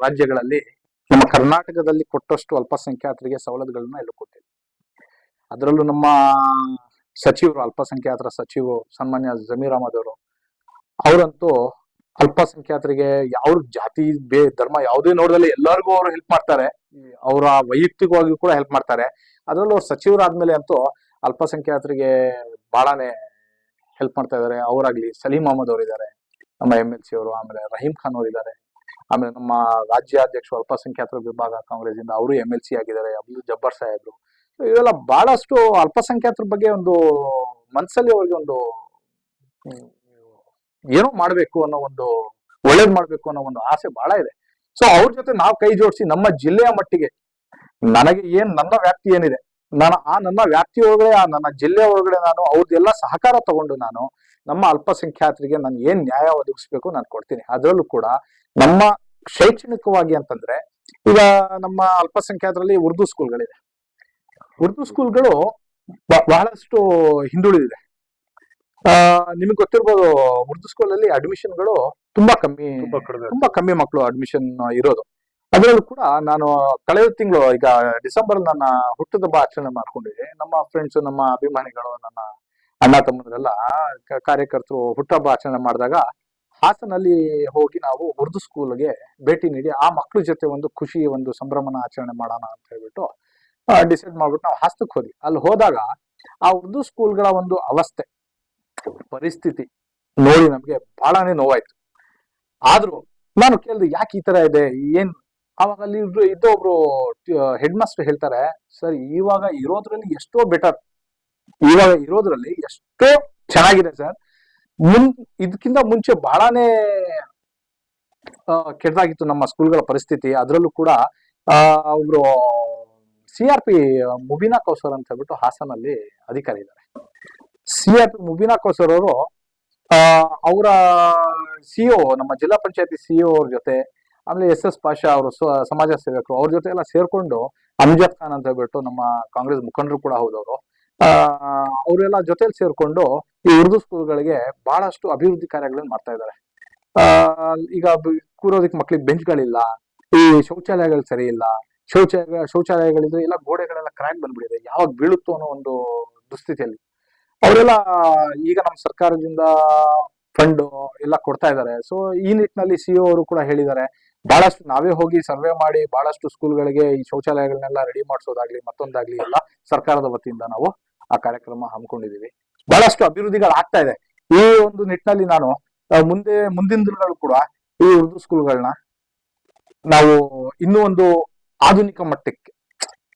ರಾಜ್ಯಗಳಲ್ಲಿ ನಮ್ಮ ಕರ್ನಾಟಕದಲ್ಲಿ ಕೊಟ್ಟಷ್ಟು ಅಲ್ಪಸಂಖ್ಯಾತರಿಗೆ ಸವಲತ್ತುಗಳನ್ನ ಎಲ್ಲೂ ಕೊಟ್ಟಿಲ್ಲ. ಅದರಲ್ಲೂ ನಮ್ಮ ಸಚಿವರು, ಅಲ್ಪಸಂಖ್ಯಾತರ ಸಚಿವರು, ಸನ್ಮಾನ್ಯ ಜಮೀರ್ ಅಹಮದ್ ಅವರು, ಅವರಂತೂ ಅಲ್ಪಸಂಖ್ಯಾತರಿಗೆ ಯಾವ ಜಾತಿ, ಬೇ, ಧರ್ಮ ಯಾವುದೇ ನೋಡದಲ್ಲಿ ಎಲ್ಲರಿಗೂ ಅವರು ಹೆಲ್ಪ್ ಮಾಡ್ತಾರೆ. ಅವರ ವೈಯಕ್ತಿಕವಾಗಿ ಕೂಡ ಹೆಲ್ಪ್ ಮಾಡ್ತಾರೆ. ಅದರಲ್ಲೂ ಸಚಿವರಾದ್ಮೇಲೆ ಅಂತೂ ಅಲ್ಪಸಂಖ್ಯಾತರಿಗೆ ಬಹಳನೇ ಹೆಲ್ಪ್ ಮಾಡ್ತಾ ಇದ್ದಾರೆ ಅವರಾಗ್ಲಿ ಸಲೀಂ ಅಹಮದ್ ಅವರು ಇದ್ದಾರೆ ನಮ್ಮ ಎಂ ಎಲ್ ಸಿ ಅವರು, ಆಮೇಲೆ ರಹೀಂ ಖಾನ್ ಅವರು ಇದ್ದಾರೆ ಆಮೇಲೆ ನಮ್ಮ ರಾಜ್ಯಾಧ್ಯಕ್ಷರು ಅಲ್ಪಸಂಖ್ಯಾತರ ವಿಭಾಗ ಕಾಂಗ್ರೆಸ್ ಇಂದ ಅವರು ಎಂ ಎಲ್ ಸಿ ಆಗಿದ್ದಾರೆ. ಅಬ್ದುಲ್ ಜಬ್ಬರ್ ಸಾಹೇಬ್ರು. ಇವೆಲ್ಲ ಬಹಳಷ್ಟು ಅಲ್ಪಸಂಖ್ಯಾತರ ಬಗ್ಗೆ ಒಂದು ಮನಸ್ಸಲ್ಲಿ ಅವ್ರಿಗೆ ಒಂದು ಏನೋ ಮಾಡಬೇಕು ಅನ್ನೋ ಒಂದು, ಒಳ್ಳೇದ್ ಮಾಡ್ಬೇಕು ಅನ್ನೋ ಒಂದು ಆಸೆ ಬಹಳ ಇದೆ. ಸೊ ಅವ್ರ ಜೊತೆ ನಾವು ಕೈ ಜೋಡಿಸಿ ನಮ್ಮ ಜಿಲ್ಲೆಯ ಮಟ್ಟಿಗೆ ನನಗೆ ಏನ್ ನನ್ನ ವ್ಯಾಪ್ತಿ ಏನಿದೆ, ನಾನು ಆ ನನ್ನ ವ್ಯಾಪ್ತಿ ಒಳಗಡೆ, ಆ ನನ್ನ ಜಿಲ್ಲೆ ಒಳಗಡೆ ನಾನು ಅವ್ರದ್ದೆಲ್ಲ ಸಹಕಾರ ತಗೊಂಡು ನಾನು ನಮ್ಮ ಅಲ್ಪಸಂಖ್ಯಾತರಿಗೆ ನಾನು ಏನ್ ನ್ಯಾಯ ಒದಗಿಸ್ಬೇಕು ನಾನು ಕೊಡ್ತೀನಿ. ಅದರಲ್ಲೂ ಕೂಡ ನಮ್ಮ ಶೈಕ್ಷಣಿಕವಾಗಿ ಅಂತಂದ್ರೆ ಈಗ ನಮ್ಮ ಅಲ್ಪಸಂಖ್ಯಾತರಲ್ಲಿ ಉರ್ದು ಸ್ಕೂಲ್ಗಳಿದೆ ಉರ್ದು ಸ್ಕೂಲ್ಗಳು ಬಹಳಷ್ಟು ಹಿಂದುಳಿದಿದೆ. ನಿಮಗೆ ಗೊತ್ತಿರ್ಬೋದು ಉರ್ದು ಸ್ಕೂಲಲ್ಲಿ ಅಡ್ಮಿಷನ್ಗಳು ತುಂಬಾ ಕಮ್ಮಿ ತುಂಬಾ ಕಮ್ಮಿ ತುಂಬಾ ಕಮ್ಮಿ ಮಕ್ಕಳು ಅಡ್ಮಿಷನ್ ಇರೋದು. ಅದರಲ್ಲೂ ಕೂಡ ನಾನು ಕಳೆದ ತಿಂಗಳು ಈಗ ಡಿಸೆಂಬರ್ ನನ್ನ ಹುಟ್ಟದಬ್ಬ ಆಚರಣೆ ಮಾಡ್ಕೊಂಡಿದ್ದೆ ನಮ್ಮ ಫ್ರೆಂಡ್ಸ್ ನಮ್ಮ ಅಭಿಮಾನಿಗಳು ನನ್ನ ಅಣ್ಣ ತಮ್ಮದೆಲ್ಲ ಕಾರ್ಯಕರ್ತರು ಕಾರ್ಯಕರ್ತರು ಹುಟ್ಟುಹಬ್ಬ ಆಚರಣೆ ಮಾಡಿದಾಗ ಹಾಸನಲ್ಲಿ ಹೋಗಿ ನಾವು ಉರ್ದು ಸ್ಕೂಲ್ಗೆ ಭೇಟಿ ನೀಡಿ ಆ ಮಕ್ಕಳ ಜೊತೆ ಒಂದು ಖುಷಿ ಒಂದು ಸಂಭ್ರಮನ ಆಚರಣೆ ಮಾಡೋಣ ಅಂತ ಹೇಳ್ಬಿಟ್ಟು ಡಿಸೈಡ್ ಮಾಡ್ಬಿಟ್ಟು ನಾವು ಹಾಸನಕ್ಕೆ ಹೋದ್ವಿ. ಅಲ್ಲಿ ಹೋದಾಗ ಆ ಉರ್ದು ಸ್ಕೂಲ್ಗಳ ಒಂದು ಅವಸ್ಥೆ. ಪರಿಸ್ಥಿತಿ ನೋಡಿ ನಮಗೆ ಬಹಳನೇ ನೋವಾಯ್ತು. ಆದ್ರೂ ನಾನು ಕೇಳಿದೆ, ಯಾಕೆ ಈ ತರ ಇದೆ? ಏನ್? ಅವಾಗ ಅಲ್ಲಿ ಇದ್ದ ಒಬ್ರು ಹೆಡ್ ಮಾಸ್ಟರ್ ಹೇಳ್ತಾರೆ, ಸರ್, ಇವಾಗ ಇರೋದ್ರಲ್ಲಿ ಎಷ್ಟೋ ಬೆಟರ್ ಇವಾಗ ಇರೋದ್ರಲ್ಲಿ ಎಷ್ಟೋ ಚೆನ್ನಾಗಿದೆ, ಸರ್. ಮುನ್ ಇದಕ್ಕಿಂತ ಮುಂಚೆ ಬಹಳನೇ ಕೆಟ್ಟದಾಗಿತ್ತು ನಮ್ಮ ಸ್ಕೂಲ್ಗಳ ಪರಿಸ್ಥಿತಿ. ಅದರಲ್ಲೂ ಕೂಡ ಒಬ್ರು, C R P, Mubeena Kausar ಅಂತ ಹೇಳ್ಬಿಟ್ಟು ಹಾಸನಲ್ಲಿ ಅಧಿಕಾರಿ ಇದ್ದಾರೆ. C R P Mubeena Kausar ಅವರು ಅವರ ಸಿಇಒ ನಮ್ಮ ಜಿಲ್ಲಾ ಪಂಚಾಯತಿ ಸಿಇಒ ಅವ್ರ ಜೊತೆ, ಆಮೇಲೆ ಎಸ್ ಎಸ್ ಪಾಷಾ ಅವರು ಸಮಾಜ ಸೇವಕರು ಅವ್ರ ಜೊತೆ ಎಲ್ಲ ಸೇರ್ಕೊಂಡು ಅಮ್ಜದ್ ಖಾನ್ ಅಂತ ಹೇಳ್ಬಿಟ್ಟು ನಮ್ಮ ಕಾಂಗ್ರೆಸ್ ಮುಖಂಡರು ಕೂಡ ಹೌದವರು. ಅವರೆಲ್ಲ ಜೊತೆಲಿ ಸೇರ್ಕೊಂಡು ಈ ಉರ್ದು ಸ್ಕೂಲ್ಗಳಿಗೆ ಬಹಳಷ್ಟು ಅಭಿವೃದ್ಧಿ ಕಾರ್ಯಗಳನ್ನು ಮಾಡ್ತಾ ಇದ್ದಾರೆ. ಈಗ ಕೂರೋದಕ್ಕೆ ಮಕ್ಳಿಗೆ ಬೆಂಚ್ಗಳಿಲ್ಲ, ಈ ಶೌಚಾಲಯಗಳು ಸರಿ ಇಲ್ಲ ಶೌಚಾಲಯ, ಶೌಚಾಲಯಗಳಿದ್ರೆ ಎಲ್ಲ ಗೋಡೆಗಳೆಲ್ಲ ಕ್ರ್ಯಾಕ್ ಬಂದ್ಬಿಟ್ಟಿದೆ, ಯಾವಾಗ ಬೀಳುತ್ತೋ ಅನ್ನೋ ಒಂದು ದುಸ್ಥಿತಿಯಲ್ಲಿ. ಅವರೆಲ್ಲ ಈಗ ನಮ್ಮ ಸರ್ಕಾರದಿಂದ ಫಂಡ್ ಎಲ್ಲ ಕೊಡ್ತಾ ಇದ್ದಾರೆ. ಸೊ ಈ ನಿಟ್ಟಿನಲ್ಲಿ ಸಿಇಒ ಅವರು ಕೂಡ ಹೇಳಿದ್ದಾರೆ, ಬಹಳಷ್ಟು ನಾವೇ ಹೋಗಿ ಸರ್ವೆ ಮಾಡಿ, ಬಹಳಷ್ಟು ಸ್ಕೂಲ್ಗಳಿಗೆ ಈ ಶೌಚಾಲಯಗಳನ್ನೆಲ್ಲ ರೆಡಿ ಮಾಡಿಸೋದಾಗ್ಲಿ, ಮತ್ತೊಂದಾಗ್ಲಿ ಎಲ್ಲ ಸರ್ಕಾರದ ವತಿಯಿಂದ ನಾವು ಆ ಕಾರ್ಯಕ್ರಮ ಹಮ್ಮಿಕೊಂಡಿದ್ದೀವಿ. ಬಹಳಷ್ಟು ಅಭಿವೃದ್ಧಿಗಳು ಆಗ್ತಾ ಇದೆ. ಈ ಒಂದು ನಿಟ್ಟಿನಲ್ಲಿ ನಾನು ಮುಂದೆ, ಮುಂದಿನ ದಿನಗಳು ಕೂಡ ಈ ಉರ್ದು ಸ್ಕೂಲ್ಗಳನ್ನ ನಾವು ಇನ್ನೂ ಒಂದು ಆಧುನಿಕ ಮಟ್ಟಕ್ಕೆ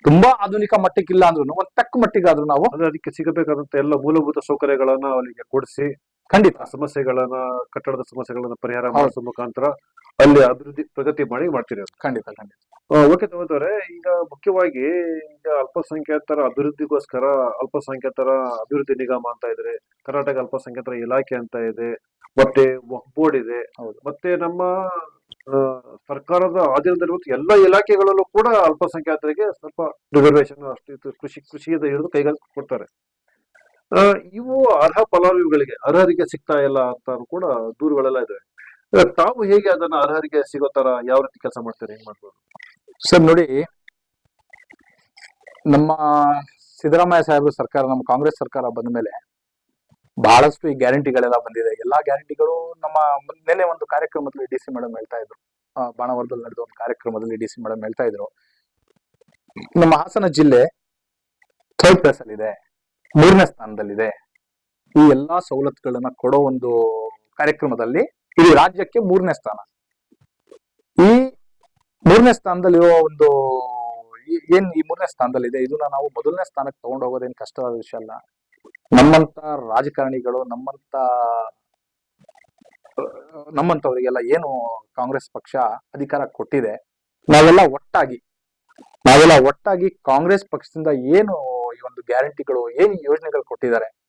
ತುಂಬಾ ಆಧುನಿಕ ಮಟ್ಟಕ್ಕಿಲ್ಲ ಅಂದ್ರೂ ಒಂದ್ ತಕ್ಕ ಮಟ್ಟಿಗಾದ್ರೂ ನಾವು ಅದಕ್ಕೆ ಸಿಗಬೇಕಾದಂತ ಎಲ್ಲ ಮೂಲಭೂತ ಸೌಕರ್ಯಗಳನ್ನ ಅವರಿಗೆ ಕೊಡಿಸಿ ಖಂಡಿತ ಸಮಸ್ಯೆಗಳನ್ನ ಕಟ್ಟಡದ ಸಮಸ್ಯೆಗಳನ್ನ ಪರಿಹಾರ. ಮಾಡಿಸೋ ಮುಖಾಂತರ ಅಲ್ಲಿ ಅಭಿವೃದ್ಧಿ ಪ್ರಗತಿ ಮಾಡಿ ಮಾಡ್ತೀರಿ ಖಂಡಿತ ಖಂಡಿತ ಓಕೆ ತಗೋತಾರೆ ಈಗ ಮುಖ್ಯವಾಗಿ ಈಗ ಅಲ್ಪಸಂಖ್ಯಾತರ ಅಭಿವೃದ್ಧಿಗೋಸ್ಕರ ಅಲ್ಪಸಂಖ್ಯಾತರ ಅಭಿವೃದ್ಧಿ ನಿಗಮ ಅಂತ ಇದ್ರೆ ಕರ್ನಾಟಕ ಅಲ್ಪಸಂಖ್ಯಾತರ ಇಲಾಖೆ ಅಂತ ಇದೆ ಮತ್ತೆ ಬೋರ್ಡ್ ಇದೆ ಹೌದು. ಮತ್ತೆ ನಮ್ಮ ಸರ್ಕಾರದ ಅಧೀನದಲ್ಲಿರುವ ಎಲ್ಲ ಇಲಾಖೆಗಳಲ್ಲೂ ಕೂಡ ಅಲ್ಪಸಂಖ್ಯಾತರಿಗೆ ಸ್ವಲ್ಪ ರಿಸರ್ವೇಶನ್ ಅಷ್ಟು ಕೃಷಿ ಕೃಷಿಯಿಂದ ಹಿಡಿದು ಕೈಗಾರಿಕೆ ಕೊಡ್ತಾರೆ ಇವು ಅರ್ಹ ಫಲಾನುಭವಿಗಳಿಗೆ ಅರ್ಹರಿಗೆ ಸಿಗ್ತಾ ಇಲ್ಲ ಅಂತ ಕೂಡ ದೂರುಗಳೆಲ್ಲ ಇದೆ ಆ, ತಾವು ಹೇಗೆ ಅದನ್ನ ಅರ್ಹರಿಗೆ ಸಿಗೋ ತರ ಯಾವ ರೀತಿ ಕೆಲಸ ಮಾಡ್ತಾರೆ? ಹೆಂಗ್ ಮಾಡ್ಬೋದು? ಸರ್ ನೋಡಿ ನಮ್ಮ ಸಿದ್ದರಾಮಯ್ಯ ಸಾಹೇಬರು ಸರ್ಕಾರ ನಮ್ಮ ಕಾಂಗ್ರೆಸ್ ಸರ್ಕಾರ ಬಂದ ಮೇಲೆ ಬಹಳಷ್ಟು ಈ ಗ್ಯಾರಂಟಿಗಳೆಲ್ಲ ಬಂದಿದೆ. ಎಲ್ಲಾ ಗ್ಯಾರಂಟಿಗಳು ನಮ್ಮ ನಿನ್ನೆ ಒಂದು ಕಾರ್ಯಕ್ರಮದಲ್ಲಿ ಡಿ ಸಿ ಮೇಡಮ್ ಹೇಳ್ತಾ ಇದ್ರು. ಬಾಣವರದಲ್ಲಿ ಬಾಣಾವರದಲ್ಲಿ ನಡೆದ ಒಂದು ಕಾರ್ಯಕ್ರಮದಲ್ಲಿ ಡಿ ಸಿ ಮೇಡಮ್ ಹೇಳ್ತಾ ಇದ್ರು. ನಮ್ಮ ಹಾಸನ ಜಿಲ್ಲೆ ಥರ್ಡ್ ಪ್ಲೇಸ್ ಅಲ್ಲಿ ಇದೆ. ಮೂರನೇ ಸ್ಥಾನದಲ್ಲಿದೆ. ಈ ಎಲ್ಲಾ ಸವಲತ್ತುಗಳನ್ನ ಕೊಡೋ ಒಂದು ಕಾರ್ಯಕ್ರಮದಲ್ಲಿ ಇದು ರಾಜ್ಯಕ್ಕೆ ಮೂರನೇ ಸ್ಥಾನ. ಈ ಮೂರನೇ ಸ್ಥಾನದಲ್ಲಿರೋ ಒಂದು ಏನ್ ಈ ಮೂರನೇ ಸ್ಥಾನದಲ್ಲಿದೆ, ಇದನ್ನ ನಾವು ಮೊದಲನೇ ಸ್ಥಾನಕ್ಕೆ ತಗೊಂಡು ಹೋಗೋದೇನ್ ಕಷ್ಟವಾದ ವಿಷಯ ಅಲ್ಲ. ನಮ್ಮಂತ ರಾಜಕಾರಣಿಗಳು, ನಮ್ಮಂತ, ನಮ್ಮಂತವರಿಗೆಲ್ಲ ಏನು ಕಾಂಗ್ರೆಸ್ ಪಕ್ಷ ಅಧಿಕಾರ ಕೊಟ್ಟಿದೆ, ನಾವೆಲ್ಲ ಒಟ್ಟಾಗಿ ನಾವೆಲ್ಲ ಒಟ್ಟಾಗಿ ಕಾಂಗ್ರೆಸ್ ಪಕ್ಷದಿಂದ ಏನು ಈ ಒಂದು ಗ್ಯಾರಂಟಿಗಳು, ಏನು ಯೋಜನೆಗಳು ಕೊಟ್ಟಿದ್ದಾರೆ?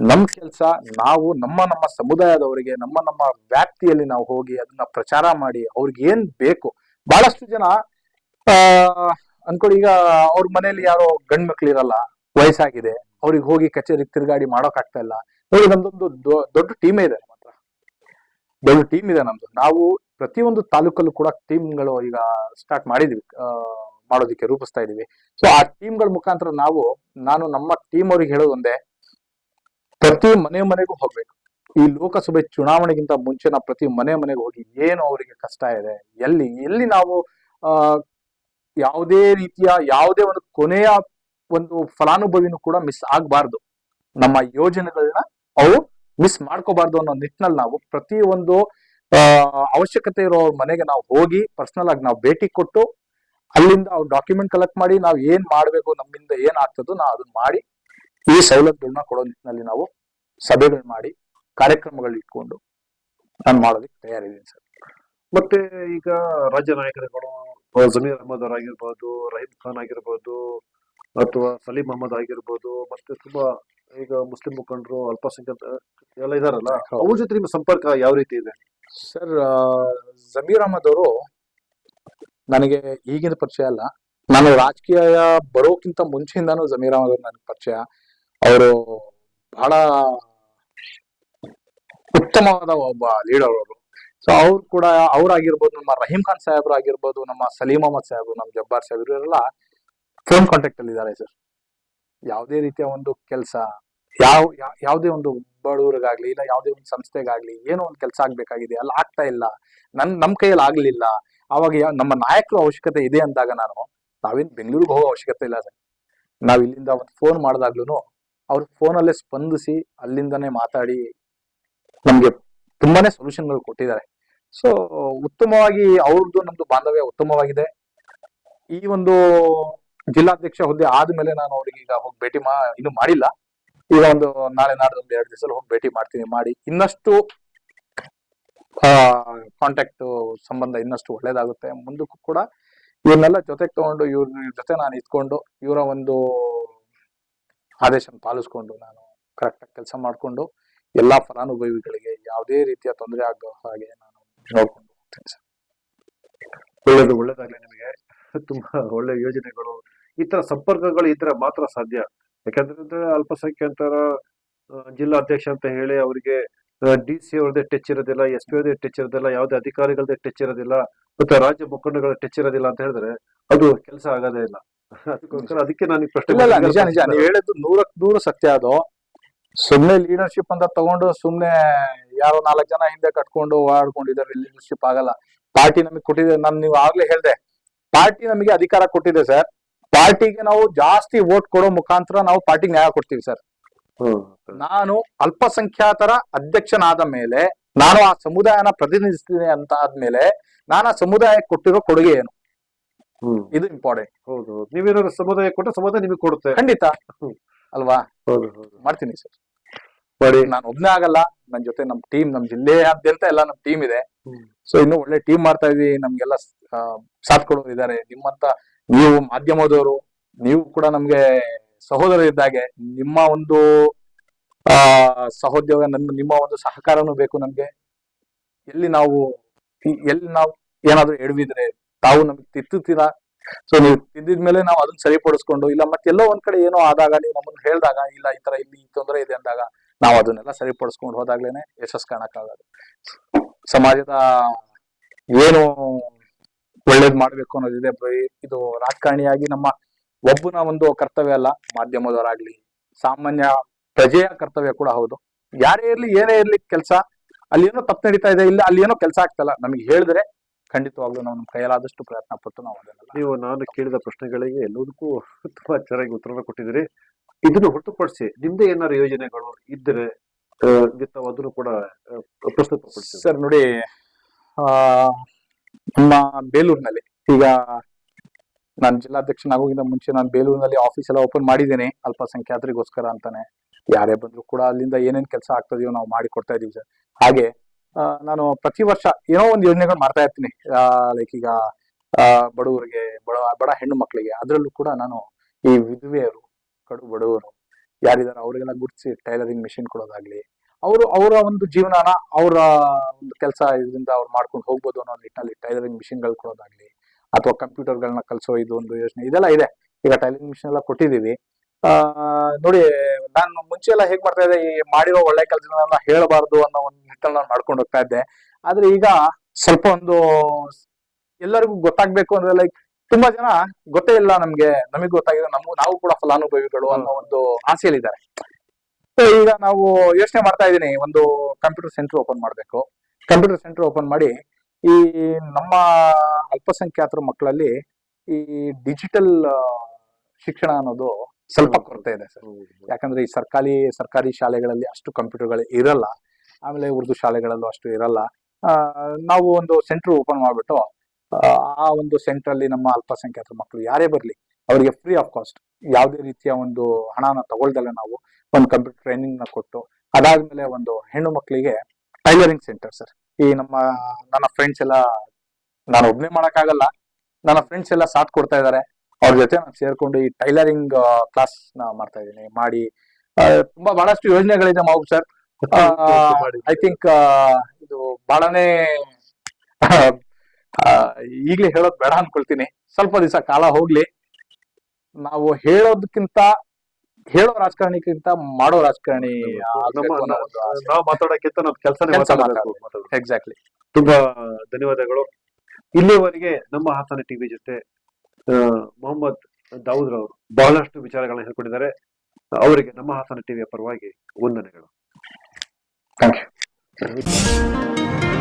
ನಮ್ ಕೆಲಸ ನಾವು ನಮ್ಮ ನಮ್ಮ ಸಮುದಾಯದವರಿಗೆ, ನಮ್ಮ ನಮ್ಮ ವ್ಯಾಪ್ತಿಯಲ್ಲಿ ನಾವು ಹೋಗಿ ಅದನ್ನ ಪ್ರಚಾರ ಮಾಡಿ ಅವ್ರಿಗೆ ಏನ್ ಬೇಕು? ಬಹಳಷ್ಟು ಜನ, ಆ, ಅನ್ಕೊಳ್ಳಿ ಈಗ ಅವ್ರ ಮನೇಲಿ ಯಾರೋ ಗಂಡ್ ಮಕ್ಳಿರಲ್ಲ ವಯಸ್ಸಾಗಿದೆ, ಅವ್ರಿಗೆ ಹೋಗಿ ಕಚೇರಿಗೆ ತಿರುಗಾಡಿ ಮಾಡೋಕ್ ಆಗ್ತಾ ಇಲ್ಲ. ನೋಡಿ, ನಮ್ದೊಂದು ದೊಡ್ಡ ಟೀಮ್ ಇದೆ ನಮ್ಮ ಹತ್ರ. ದೊಡ್ಡ ಟೀಮ್ ಇದೆ ನಮ್ದು. ನಾವು ಪ್ರತಿಯೊಂದು ತಾಲೂಕಲ್ಲೂ ಕೂಡ ಟೀಮ್ಗಳು ಈಗ ಸ್ಟಾರ್ಟ್ ಮಾಡಿದ್ವಿ. ಮಾಡೋದಕ್ಕೆ ರೂಪಿಸ್ತಾ ಇದೀವಿ. ಸೊ ಆ ಟೀಮ್ಗಳ ಮುಖಾಂತರ ನಾವು, ನಾನು ನಮ್ಮ ಟೀಮ್ ಅವ್ರಿಗೆ ಹೇಳೋದು ಒಂದೇ, ಪ್ರತಿ ಮನೆ ಮನೆಗೂ ಹೋಗ್ಬೇಕು. ಈ ಲೋಕಸಭೆ ಚುನಾವಣೆಗಿಂತ ಮುಂಚೆ ನಾವು ಪ್ರತಿ ಮನೆ ಮನೆಗೆ ಹೋಗಿ ಏನು ಅವರಿಗೆ ಕಷ್ಟ ಇದೆ, ಎಲ್ಲಿ ಎಲ್ಲಿ ನಾವು, ಆ, ಯಾವುದೇ ರೀತಿಯ, ಯಾವುದೇ ಒಂದು ಕೊನೆಯ ಒಂದು ಫಲಾನುಭವಿನೂ ಕೂಡ ಮಿಸ್ ಆಗಬಾರ್ದು. ನಮ್ಮ ಯೋಜನೆಗಳನ್ನ ಅವು ಮಿಸ್ ಮಾಡ್ಕೋಬಾರ್ದು ಅನ್ನೋ ನಿಟ್ಟಿನಲ್ಲಿ ನಾವು ಪ್ರತಿ ಒಂದು ಅವಶ್ಯಕತೆ ಇರೋ ಮನೆಗೆ ನಾವು ಹೋಗಿ ಪರ್ಸನಲ್ ಆಗಿ ನಾವು ಭೇಟಿ ಕೊಟ್ಟು ಅಲ್ಲಿಂದ ಅವ್ರು ಡಾಕ್ಯುಮೆಂಟ್ ಕಲೆಕ್ಟ್ ಮಾಡಿ ನಾವು ಏನ್ ಮಾಡ್ಬೇಕು ನಮ್ಮಿಂದ ಏನ್ ಆಗ್ತದೋ ನಾವು ಅದನ್ನ ಮಾಡಿ ಈ ಸವಲತ್ತುಗಳನ್ನ ಕೊಡೋ ನಿಟ್ಟಿನಲ್ಲಿ ನಾವು ಸಭೆಗಳು ಮಾಡಿ ಕಾರ್ಯಕ್ರಮಗಳು ಇಟ್ಕೊಂಡು ನಾನು ಮಾಡೋದಕ್ಕೆ ತಯಾರಿದ್ದೀನಿ ಸರ್ ಮತ್ತೆ ಈಗ ರಾಜ್ಯ ನಾಯಕರುಗಳು ಜಮೀರ್ ಅಹಮದ್ ಅವರಾಗಿರ್ಬೋದು ರಹೀಂ ಖಾನ್ ಆಗಿರ್ಬೋದು ಅಥವಾ ಸಲೀಂ ಅಹಮದ್ ಆಗಿರ್ಬೋದು ಮತ್ತೆ ತುಂಬಾ ಈಗ ಮುಸ್ಲಿಂ ಮುಖಂಡರು ಅಲ್ಪಸಂಖ್ಯಾತ ಎಲ್ಲ ಇದಾರಲ್ಲ. ಅವ್ರ ಜೊತೆ ನಿಮ್ಮ ಸಂಪರ್ಕ ಯಾವ ರೀತಿ ಇದೆ ಸರ್ ಜಮೀರ್ ಅಹಮದ್ ಅವರು ನನಗೆ ಈಗಿನ ಪರಿಚಯ ಅಲ್ಲ. ನಾನು ರಾಜಕೀಯ ಬರೋಕ್ಕಿಂತ ಮುಂಚೆಯಿಂದಾನು ಜಮೀರ್ ಅಹಮದ್ ಅವ್ರು ನನಗೆ ಪರಿಚಯ. ಅವರು ಬಹಳ ಉತ್ತಮವಾದ ಒಬ್ಬ ಲೀಡರ್ ಅವರು ಸೊ ಅವ್ರು ಕೂಡ ಅವ್ರಾಗಿರ್ಬೋದು ನಮ್ಮ ರಹೀಂ ಖಾನ್ ಸಾಹೇಬ್ರು ಆಗಿರ್ಬೋದು, ನಮ್ಮ ಸಲೀಂ ಅಹಮದ್ ಸಾಹೇಬ್ರು, ನಮ್ಮ ಜಬ್ಬಾರ್ ಸಾಹೇಬ್ ಇವರೆಲ್ಲ ಫೋನ್ ಕಾಂಟ್ಯಾಕ್ಟ್ ಅಲ್ಲಿ ಇದ್ದಾರೆ ಸರ್ ಯಾವುದೇ ರೀತಿಯ ಒಂದು ಕೆಲಸ, ಯಾವ ಯಾವುದೇ ಒಂದು ಬಡವರಿಗಾಗ್ಲಿ ಇಲ್ಲ ಯಾವುದೇ ಒಂದು ಸಂಸ್ಥೆಗಾಗ್ಲಿ ಏನೋ ಒಂದು ಕೆಲಸ ಆಗ್ಬೇಕಾಗಿದೆ, ಅಲ್ಲಿ ಆಗ್ತಾ ಇಲ್ಲ. ನನ್, ನಮ್ ಕೈಯಲ್ಲಿ ಆಗ್ಲಿಲ್ಲ. ಅವಾಗ ನಮ್ಮ ನಾಯಕರು ಅವಶ್ಯಕತೆ ಇದೆ ಅಂದಾಗ ನಾನು ನಾವೇನ್ ಬೆಂಗಳೂರಿಗೆ ಹೋಗೋ ಅವಶ್ಯಕತೆ ಇಲ್ಲ ಸರ್. ನಾವು ಇಲ್ಲಿಂದ ಒಂದು ಫೋನ್ ಮಾಡಿದಾಗ್ಲೂ ಅವ್ರ ಫೋನಲ್ಲೇ ಸ್ಪಂದಿಸಿ ಅಲ್ಲಿಂದನೇ ಮಾತಾಡಿ ನಮ್ಗೆ ತುಂಬಾನೇ ಸೊಲ್ಯೂಷನ್ಗಳು ಕೊಟ್ಟಿದ್ದಾರೆ. ಸೊ ಉತ್ತಮವಾಗಿ ಅವ್ರದ್ದು ನಮ್ದು ಬಾಂಧವ್ಯ ಉತ್ತಮವಾಗಿದೆ. ಈ ಒಂದು ಜಿಲ್ಲಾಧ್ಯಕ್ಷ ಹುದ್ದೆ ಆದ್ಮೇಲೆ ನಾನು ಅವ್ರಿಗೆ ಈಗ ಹೋಗಿ ಭೇಟಿ ಮಾ ಇನ್ನು ಮಾಡಿಲ್ಲ. ಈಗ ಒಂದು ನಾಳೆ ನಾಡ್ದೊಂದು ಎರಡು ದಿವಸ ಹೋಗಿ ಭೇಟಿ ಮಾಡ್ತೀನಿ, ಮಾಡಿ ಇನ್ನಷ್ಟು ಕಾಂಟ್ಯಾಕ್ಟ್ ಸಂಬಂಧ ಇನ್ನಷ್ಟು ಒಳ್ಳೇದಾಗುತ್ತೆ. ಮುಂದಕ್ಕೂ ಕೂಡ ಇವ್ರನ್ನೆಲ್ಲ ಜೊತೆಗೆ ತಗೊಂಡು ಇವ್ರ ಜೊತೆ ನಾನು ಇದ್ಕೊಂಡು ಇವರ ಒಂದು ಆದೇಶನ ಪಾಲಿಸ್ಕೊಂಡು ನಾನು ಕರೆಕ್ಟಾಗಿ ಕೆಲಸ ಮಾಡಿಕೊಂಡು ಎಲ್ಲಾ ಫಲಾನುಭವಿಗಳಿಗೆ ಯಾವುದೇ ರೀತಿಯ ತೊಂದರೆ ಆಗೋ ಹಾಗೆ ನಾನು ನೋಡ್ಕೊಂಡು ಹೋಗ್ತೀನಿ ಸರ್. ಒಳ್ಳೇದು ಒಳ್ಳೇದಾಗ್ಲಿ ನಿಮಗೆ. ತುಂಬಾ ಒಳ್ಳೆ ಯೋಜನೆಗಳು. ಈ ತರ ಸಂಪರ್ಕಗಳು ಇದ್ರೆ ಮಾತ್ರ ಸಾಧ್ಯ. ಯಾಕಂದ್ರೆ ಅಲ್ಪಸಂಖ್ಯಾತರ ಜಿಲ್ಲಾಧ್ಯಕ್ಷ ಅಂತ ಹೇಳಿ ಅವರಿಗೆ ಡಿ ಸಿ ಅವ್ರದ್ದೇ ಟಚ್ ಇರೋದಿಲ್ಲ ಎಸ್ ಪಿ ಅವ್ರದೇ ಟಚ್ ಇರೋದಿಲ್ಲ ಯಾವುದೇ ಅಧಿಕಾರಿಗಳದ್ದೇ ಟಚ್ ಇರೋದಿಲ್ಲ ಮತ್ತೆ ರಾಜ್ಯ ಮುಖಂಡಗಳ ಟಚ್ ಇರೋದಿಲ್ಲ ಅಂತ ಹೇಳಿದ್ರೆ ಅದು ಕೆಲಸ ಆಗೋದೇ ಇಲ್ಲ. ಅದಕ್ಕೋಸ್ಕರ ಅದಕ್ಕೆ ನಾನು ಪ್ರಶ್ನೆ ನಿಜ. ನಿಜ. ನೀವು ಹೇಳಿದ್ದು ನೂರಕ್ ನೂರು ಸತ್ಯ ಅದು. ಸುಮ್ನೆ ಲೀಡರ್ಶಿಪ್ ಅಂತ ತಗೊಂಡು ಸುಮ್ನೆ ಯಾರೋ ನಾಲ್ಕು ಜನ ಹಿಂದೆ ಕಟ್ಕೊಂಡು ಓಡಾಡ್ಕೊಂಡಿದ್ದಾರೆ ಲೀಡರ್ಶಿಪ್ ಆಗಲ್ಲ. ಪಾರ್ಟಿ ನಮಗೆ ಕೊಟ್ಟಿದೆ ನಾನು ನೀವು ಆಗ್ಲೇ ಹೇಳ್ದೆ. ಪಾರ್ಟಿ ನಮಗೆ ಅಧಿಕಾರ ಕೊಟ್ಟಿದೆ ಸರ್. ಪಾರ್ಟಿಗೆ ನಾವು ಜಾಸ್ತಿ ವೋಟ್ ಕೊಡೋ ಮುಖಾಂತರ ನಾವು ಪಾರ್ಟಿಗೆ ನ್ಯಾಯ ಕೊಡ್ತೀವಿ ಸರ್. ನಾನು ಅಲ್ಪಸಂಖ್ಯಾತರ ಅಧ್ಯಕ್ಷನಾದ ಮೇಲೆ ನಾನು ಆ ಸಮುದಾಯನ ಪ್ರತಿನಿಧಿಸ್ತೀನಿ ಅಂತ ಆದ್ಮೇಲೆ ನಾನು ಆ ಸಮುದಾಯಕ್ಕೆ ಕೊಟ್ಟಿರೋ ಕೊಡುಗೆ ಏನು? ಇದು ಇಂಪಾರ್ಟೆಂಟ್ ಹೌದು ನೀವೇನಾದ್ರು ಸಮುದಾಯ ಕೊಟ್ಟರೆ ಸಮುದಾಯ ನಿಮಗೆ ಕೊಡುತ್ತೆ. ಖಂಡಿತ. ಅಲ್ವಾ? ಮಾಡ್ತೀನಿ ಸರ್. ಮಾಡಿ. ನಾನು ಒಬ್ನೇ ಆಗಲ್ಲ. ನನ್ ಜೊತೆ ನಮ್ ಟೀಮ್ ನಮ್ ಜಿಲ್ಲೆಯಾದ್ಯಂತ ಎಲ್ಲ ನಮ್ ಟೀಮ್ ಇದೆ. ಸೊ ಇನ್ನು ಒಳ್ಳೆ ಟೀಮ್ ಮಾಡ್ತಾ ಇದೀವಿ ನಮ್ಗೆಲ್ಲ ಸಾಥ್ ಕೊಡೋರು ಇದಾರೆ ನಿಮ್ಮಂತ ನೀವು ಮಾಧ್ಯಮದವರು ನೀವು ಕೂಡ ನಮ್ಗೆ ಸಹೋದರರಿದ್ದಾಗೆ ನಿಮ್ಮ ಒಂದು, ಆ, ಸಹೋದ್ಯೋಗ ನಮ್ಮ ಒಂದು ಸಹಕಾರನೂ ಬೇಕು ನಮ್ಗೆ. ಎಲ್ಲಿ ನಾವು ಎಲ್ಲಿ ನಾವು ಏನಾದ್ರೂ ಎಡವಿದ್ರೆ ತಾವು ನಮ್ಗೆ ತಿತ್ತುತ್ತೀರಾ ಸೊ ನೀವು ತಿದ್ದಿದ್ಮೇಲೆ ನಾವು ಅದನ್ನ ಸರಿಪಡಿಸ್ಕೊಂಡು, ಇಲ್ಲ ಮತ್ತೆಲ್ಲೋ ಒಂದ್ ಕಡೆ ಏನೋ ಆದಾಗ, ನೀವು ನಮ್ಮನ್ನು ಹೇಳಿದಾಗ, ಇಲ್ಲ ಈ ತರ ಇಲ್ಲಿ ತೊಂದರೆ ಇದೆ ಅಂದಾಗ, ನಾವು ಅದನ್ನೆಲ್ಲ ಸರಿಪಡಿಸ್ಕೊಂಡು ಹೋದಾಗ್ಲೇನೆ ಯಶಸ್ಸು ಕಾಣಕ್ಕಾಗೋದು. ಸಮಾಜದ ಏನು ಒಳ್ಳೇದ್ ಮಾಡ್ಬೇಕು ಅನ್ನೋದಿದೆ ಇದು ರಾಜಕಾರಣಿಯಾಗಿ ನಮ್ಮ ಒಬ್ಬನ ಒಂದು ಕರ್ತವ್ಯ ಅಲ್ಲ ಮಾಧ್ಯಮದವರಾಗ್ಲಿ ಸಾಮಾನ್ಯ ಪ್ರಜೆಯ ಕರ್ತವ್ಯ ಕೂಡ ಹೌದು. ಯಾರೇ ಇರ್ಲಿ ಏನೇ ಇರ್ಲಿ ಕೆಲಸ ಅಲ್ಲಿ ಏನೋ ತಪ್ಪು ನಡೀತಾ ಇದೆ ಇಲ್ಲ ಅಲ್ಲಿ ಏನೋ ಕೆಲಸ ಆಗ್ತಲ್ಲ ನಮಗೆ ಹೇಳಿದ್ರೆ ಖಂಡಿತವಾಗ್ಲೂ ನಾವು ನಮ್ಮ ಕೈಯಲ್ಲಾದಷ್ಟು ಪ್ರಯತ್ನ ಪಟ್ಟು ನಾವು ಅದನ್ನೆಲ್ಲ ನೀವು ನಾನು ಕೇಳಿದ ಪ್ರಶ್ನೆಗಳಿಗೆ ಎಲ್ಲದಕ್ಕೂ ತುಂಬಾ ಚೆನ್ನಾಗಿ ಉತ್ತರ ಕೊಟ್ಟಿದ್ದೀರಿ. ಇದನ್ನು ಹೊರತುಪಡಿಸಿ ನಿಮ್ದೇ ಏನಾದ್ರು ಯೋಜನೆಗಳು ಇದ್ದರೆ ಅದನ್ನು ಕೂಡ ಪ್ರಸ್ತುತ ಸರ್ ನೋಡಿ ಆ ನಮ್ಮ ಬೇಲೂರಿನಲ್ಲಿ ಈಗ ನಾನು ಜಿಲ್ಲಾಧ್ಯಕ್ಷನಾಗೋಗಿಂತ ಮುಂಚೆ ನಾನು ಬೇಲೂರಿನಲ್ಲಿ ಆಫೀಸ್ ಎಲ್ಲ ಓಪನ್ ಮಾಡಿದ್ದೇನೆ, ಅಲ್ಪಸಂಖ್ಯಾತರಿಗೋಸ್ಕರ ಅಂತಾನೆ. ಯಾರೇ ಬಂದ್ರು ಕೂಡ ಅಲ್ಲಿಂದ ಏನೇನ್ ಕೆಲಸ ಆಗ್ತದೆಯೋ ನಾವು ಮಾಡಿ ಕೊಡ್ತಾ ಇದೀವಿ ಸರ್. ಹಾಗೆ ನಾನು ಪ್ರತಿ ವರ್ಷ ಏನೋ ಒಂದು ಯೋಜನೆಗಳು ಮಾಡ್ತಾ ಇರ್ತೀನಿ. ಲೈಕ್ ಈಗ ಬಡವರಿಗೆ, ಬಡ ಬಡ ಹೆಣ್ಣು ಮಕ್ಕಳಿಗೆ ಅದರಲ್ಲೂ ಕೂಡ ನಾನು ಈ ವಿಧವೆಯರು, ಕಡು, ಬಡವರು ಯಾರಿದಾರ ಅವರಿಗೆಲ್ಲ ಗುರ್ತಿಸಿ ಟೈಲರಿಂಗ್ ಮಿಷಿನ್ ಕೊಡೋದಾಗ್ಲಿ, ಅವರು, ಅವರ ಒಂದು ಜೀವನಾನ ಅವರ ಒಂದು ಕೆಲಸ ಇದರಿಂದ ಅವ್ರು ಮಾಡ್ಕೊಂಡು ಹೋಗ್ಬೋದು ಅನ್ನೋ ನಿಟ್ಟಿನಲ್ಲಿ ಟೈಲರಿಂಗ್ ಮಿಷಿನ್ಗಳು ಕೊಡೋದಾಗ್ಲಿ ಅಥವಾ ಕಂಪ್ಯೂಟರ್ಗಳನ್ನ ಕಲಿಸೋ ಇದು ಒಂದು ಯೋಜನೆ ಇದೆಲ್ಲ ಇದೆ. ಈಗ ಟೈಲಿಂಗ್ ಮಿಷನ್ ಎಲ್ಲ ಕೊಟ್ಟಿದ್ದೀವಿ. ಆ ನೋಡಿ ನಾನು ಮುಂಚೆ ಎಲ್ಲ ಹೇಗ್ ಮಾಡ್ತಾ ಇದ್ದೆ ಈ ಮಾಡಿರೋ ಒಳ್ಳೆ ಕೆಲಸಗಳನ್ನ ಹೇಳಬಾರ್ದು ಅನ್ನೋ ಒಂದು ನಿಟ್ಟಲ್ಲಿ ನಾನು ಮಾಡ್ಕೊಂಡು ಹೋಗ್ತಾ ಇದ್ದೆ. ಆದ್ರೆ ಈಗ ಸ್ವಲ್ಪ ಒಂದು ಎಲ್ಲರಿಗೂ ಗೊತ್ತಾಗ್ಬೇಕು ಅಂದ್ರೆ ಲೈಕ್ ತುಂಬಾ ಜನ ಗೊತ್ತೇ ಇಲ್ಲ ನಮ್ಗೆ ನಮಗ್ ಗೊತ್ತಾಗಿದೆ ನಮಗೂ ನಾವು ಕೂಡ ಫಲಾನುಭವಿಗಳು ಅನ್ನೋ ಒಂದು ಆಸೆಯಲ್ಲಿದ್ದಾರೆ. ಸೊ ಈಗ ನಾವು ಯೋಚನೆ ಮಾಡ್ತಾ ಇದ್ದೀನಿ ಒಂದು ಕಂಪ್ಯೂಟರ್ ಸೆಂಟರ್ ಓಪನ್ ಮಾಡಬೇಕು. ಕಂಪ್ಯೂಟರ್ ಸೆಂಟರ್ ಓಪನ್ ಮಾಡಿ ಈ ನಮ್ಮ ಅಲ್ಪಸಂಖ್ಯಾತರ ಮಕ್ಕಳಲ್ಲಿ ಈ ಡಿಜಿಟಲ್ ಶಿಕ್ಷಣ ಅನ್ನೋದು ಸ್ವಲ್ಪ ಕೊರತೆ ಇದೆ ಸರ್. ಯಾಕಂದ್ರೆ ಈ ಸರ್ಕಾರಿ ಸರ್ಕಾರಿ ಶಾಲೆಗಳಲ್ಲಿ ಅಷ್ಟು ಕಂಪ್ಯೂಟರ್ಗಳು ಇರಲ್ಲ. ಆಮೇಲೆ ಉರ್ದು ಶಾಲೆಗಳಲ್ಲೂ ಅಷ್ಟು ಇರಲ್ಲ. ನಾವು ಒಂದು ಸೆಂಟರ್ ಓಪನ್ ಮಾಡ್ಬಿಟ್ಟು ಆ, ಒಂದು ಸೆಂಟರ್ ಅಲ್ಲಿ ನಮ್ಮ ಅಲ್ಪಸಂಖ್ಯಾತರ ಮಕ್ಕಳು ಯಾರೇ ಬರಲಿ ಅವರಿಗೆ ಫ್ರೀ ಆಫ್ ಕಾಸ್ಟ್ ಯಾವುದೇ ರೀತಿಯ ಒಂದು ಹಣನ ತಗೊಳ್ದಲ್ಲ ನಾವು ಒಂದು ಕಂಪ್ಯೂಟರ್ ಟ್ರೈನಿಂಗ್ನ ಕೊಟ್ಟು ಅದಾದ್ಮೇಲೆ ಒಂದು ಹೆಣ್ಣು ಮಕ್ಕಳಿಗೆ ಟೈಲರಿಂಗ್ ಸೆಂಟರ್ ಸರ್ ಈ ನಮ್ಮ, ನನ್ನ ಫ್ರೆಂಡ್ಸ್ ಎಲ್ಲ ನಾನು ಒಬ್ಬನೇ ಮಾಡಕ್ಕಾಗಲ್ಲ. ನನ್ನ ಫ್ರೆಂಡ್ಸ್ ಎಲ್ಲ ಸಾಥ್ ಕೊಡ್ತಾ ಇದ್ದಾರೆ ಅವ್ರ ಜೊತೆ ನಾನು ಸೇರ್ಕೊಂಡು ಈ ಟೈಲರಿಂಗ್ ಕ್ಲಾಸ್ನ ಮಾಡ್ತಾ ಇದ್ದೀನಿ. ಮಾಡಿ ತುಂಬಾ ಬಹಳಷ್ಟು ಯೋಜನೆಗಳಿದೆ ಮಾವು ಸರ್ ಐ ಥಿಂಕ್ ಇದು ಬಹಳನೇ ಈಗಲೇ ಹೇಳೋದ್ ಬೇಡ ಅನ್ಕೊಳ್ತೀನಿ. ಸ್ವಲ್ಪ ದಿವಸ ಕಾಲ ಹೋಗ್ಲಿ. ನಾವು ಹೇಳೋದಕ್ಕಿಂತ ಹೇಳೋ ರಾಜಕಾರಣಿಗಿಂತ ಮಾಡೋ ರಾಜಕಾರಣಿ ನಾವು ಮಾತಾಡೋಕ್ಕಿಂತ ನಾವು ಕೆಲಸನೇ ಕೆಲ್ಸ ಎಕ್ಸಾಕ್ಟ್ಲಿ ತುಂಬಾ ಧನ್ಯವಾದಗಳು. ಇಲ್ಲಿಯವರೆಗೆ ನಮ್ಮ ಹಾಸನ ಟಿವಿ ಜೊತೆ ಮೊಹಮ್ಮದ್ ದಾವೂದ್ ರವರು ಬಹಳಷ್ಟು ವಿಚಾರಗಳನ್ನ ಹೇಳ್ಕೊಂಡಿದ್ದಾರೆ. ಅವರಿಗೆ ನಮ್ಮ ಹಾಸನ ಟಿವಿಯ ಪರವಾಗಿ ವಂದನೆಗಳು. Thank you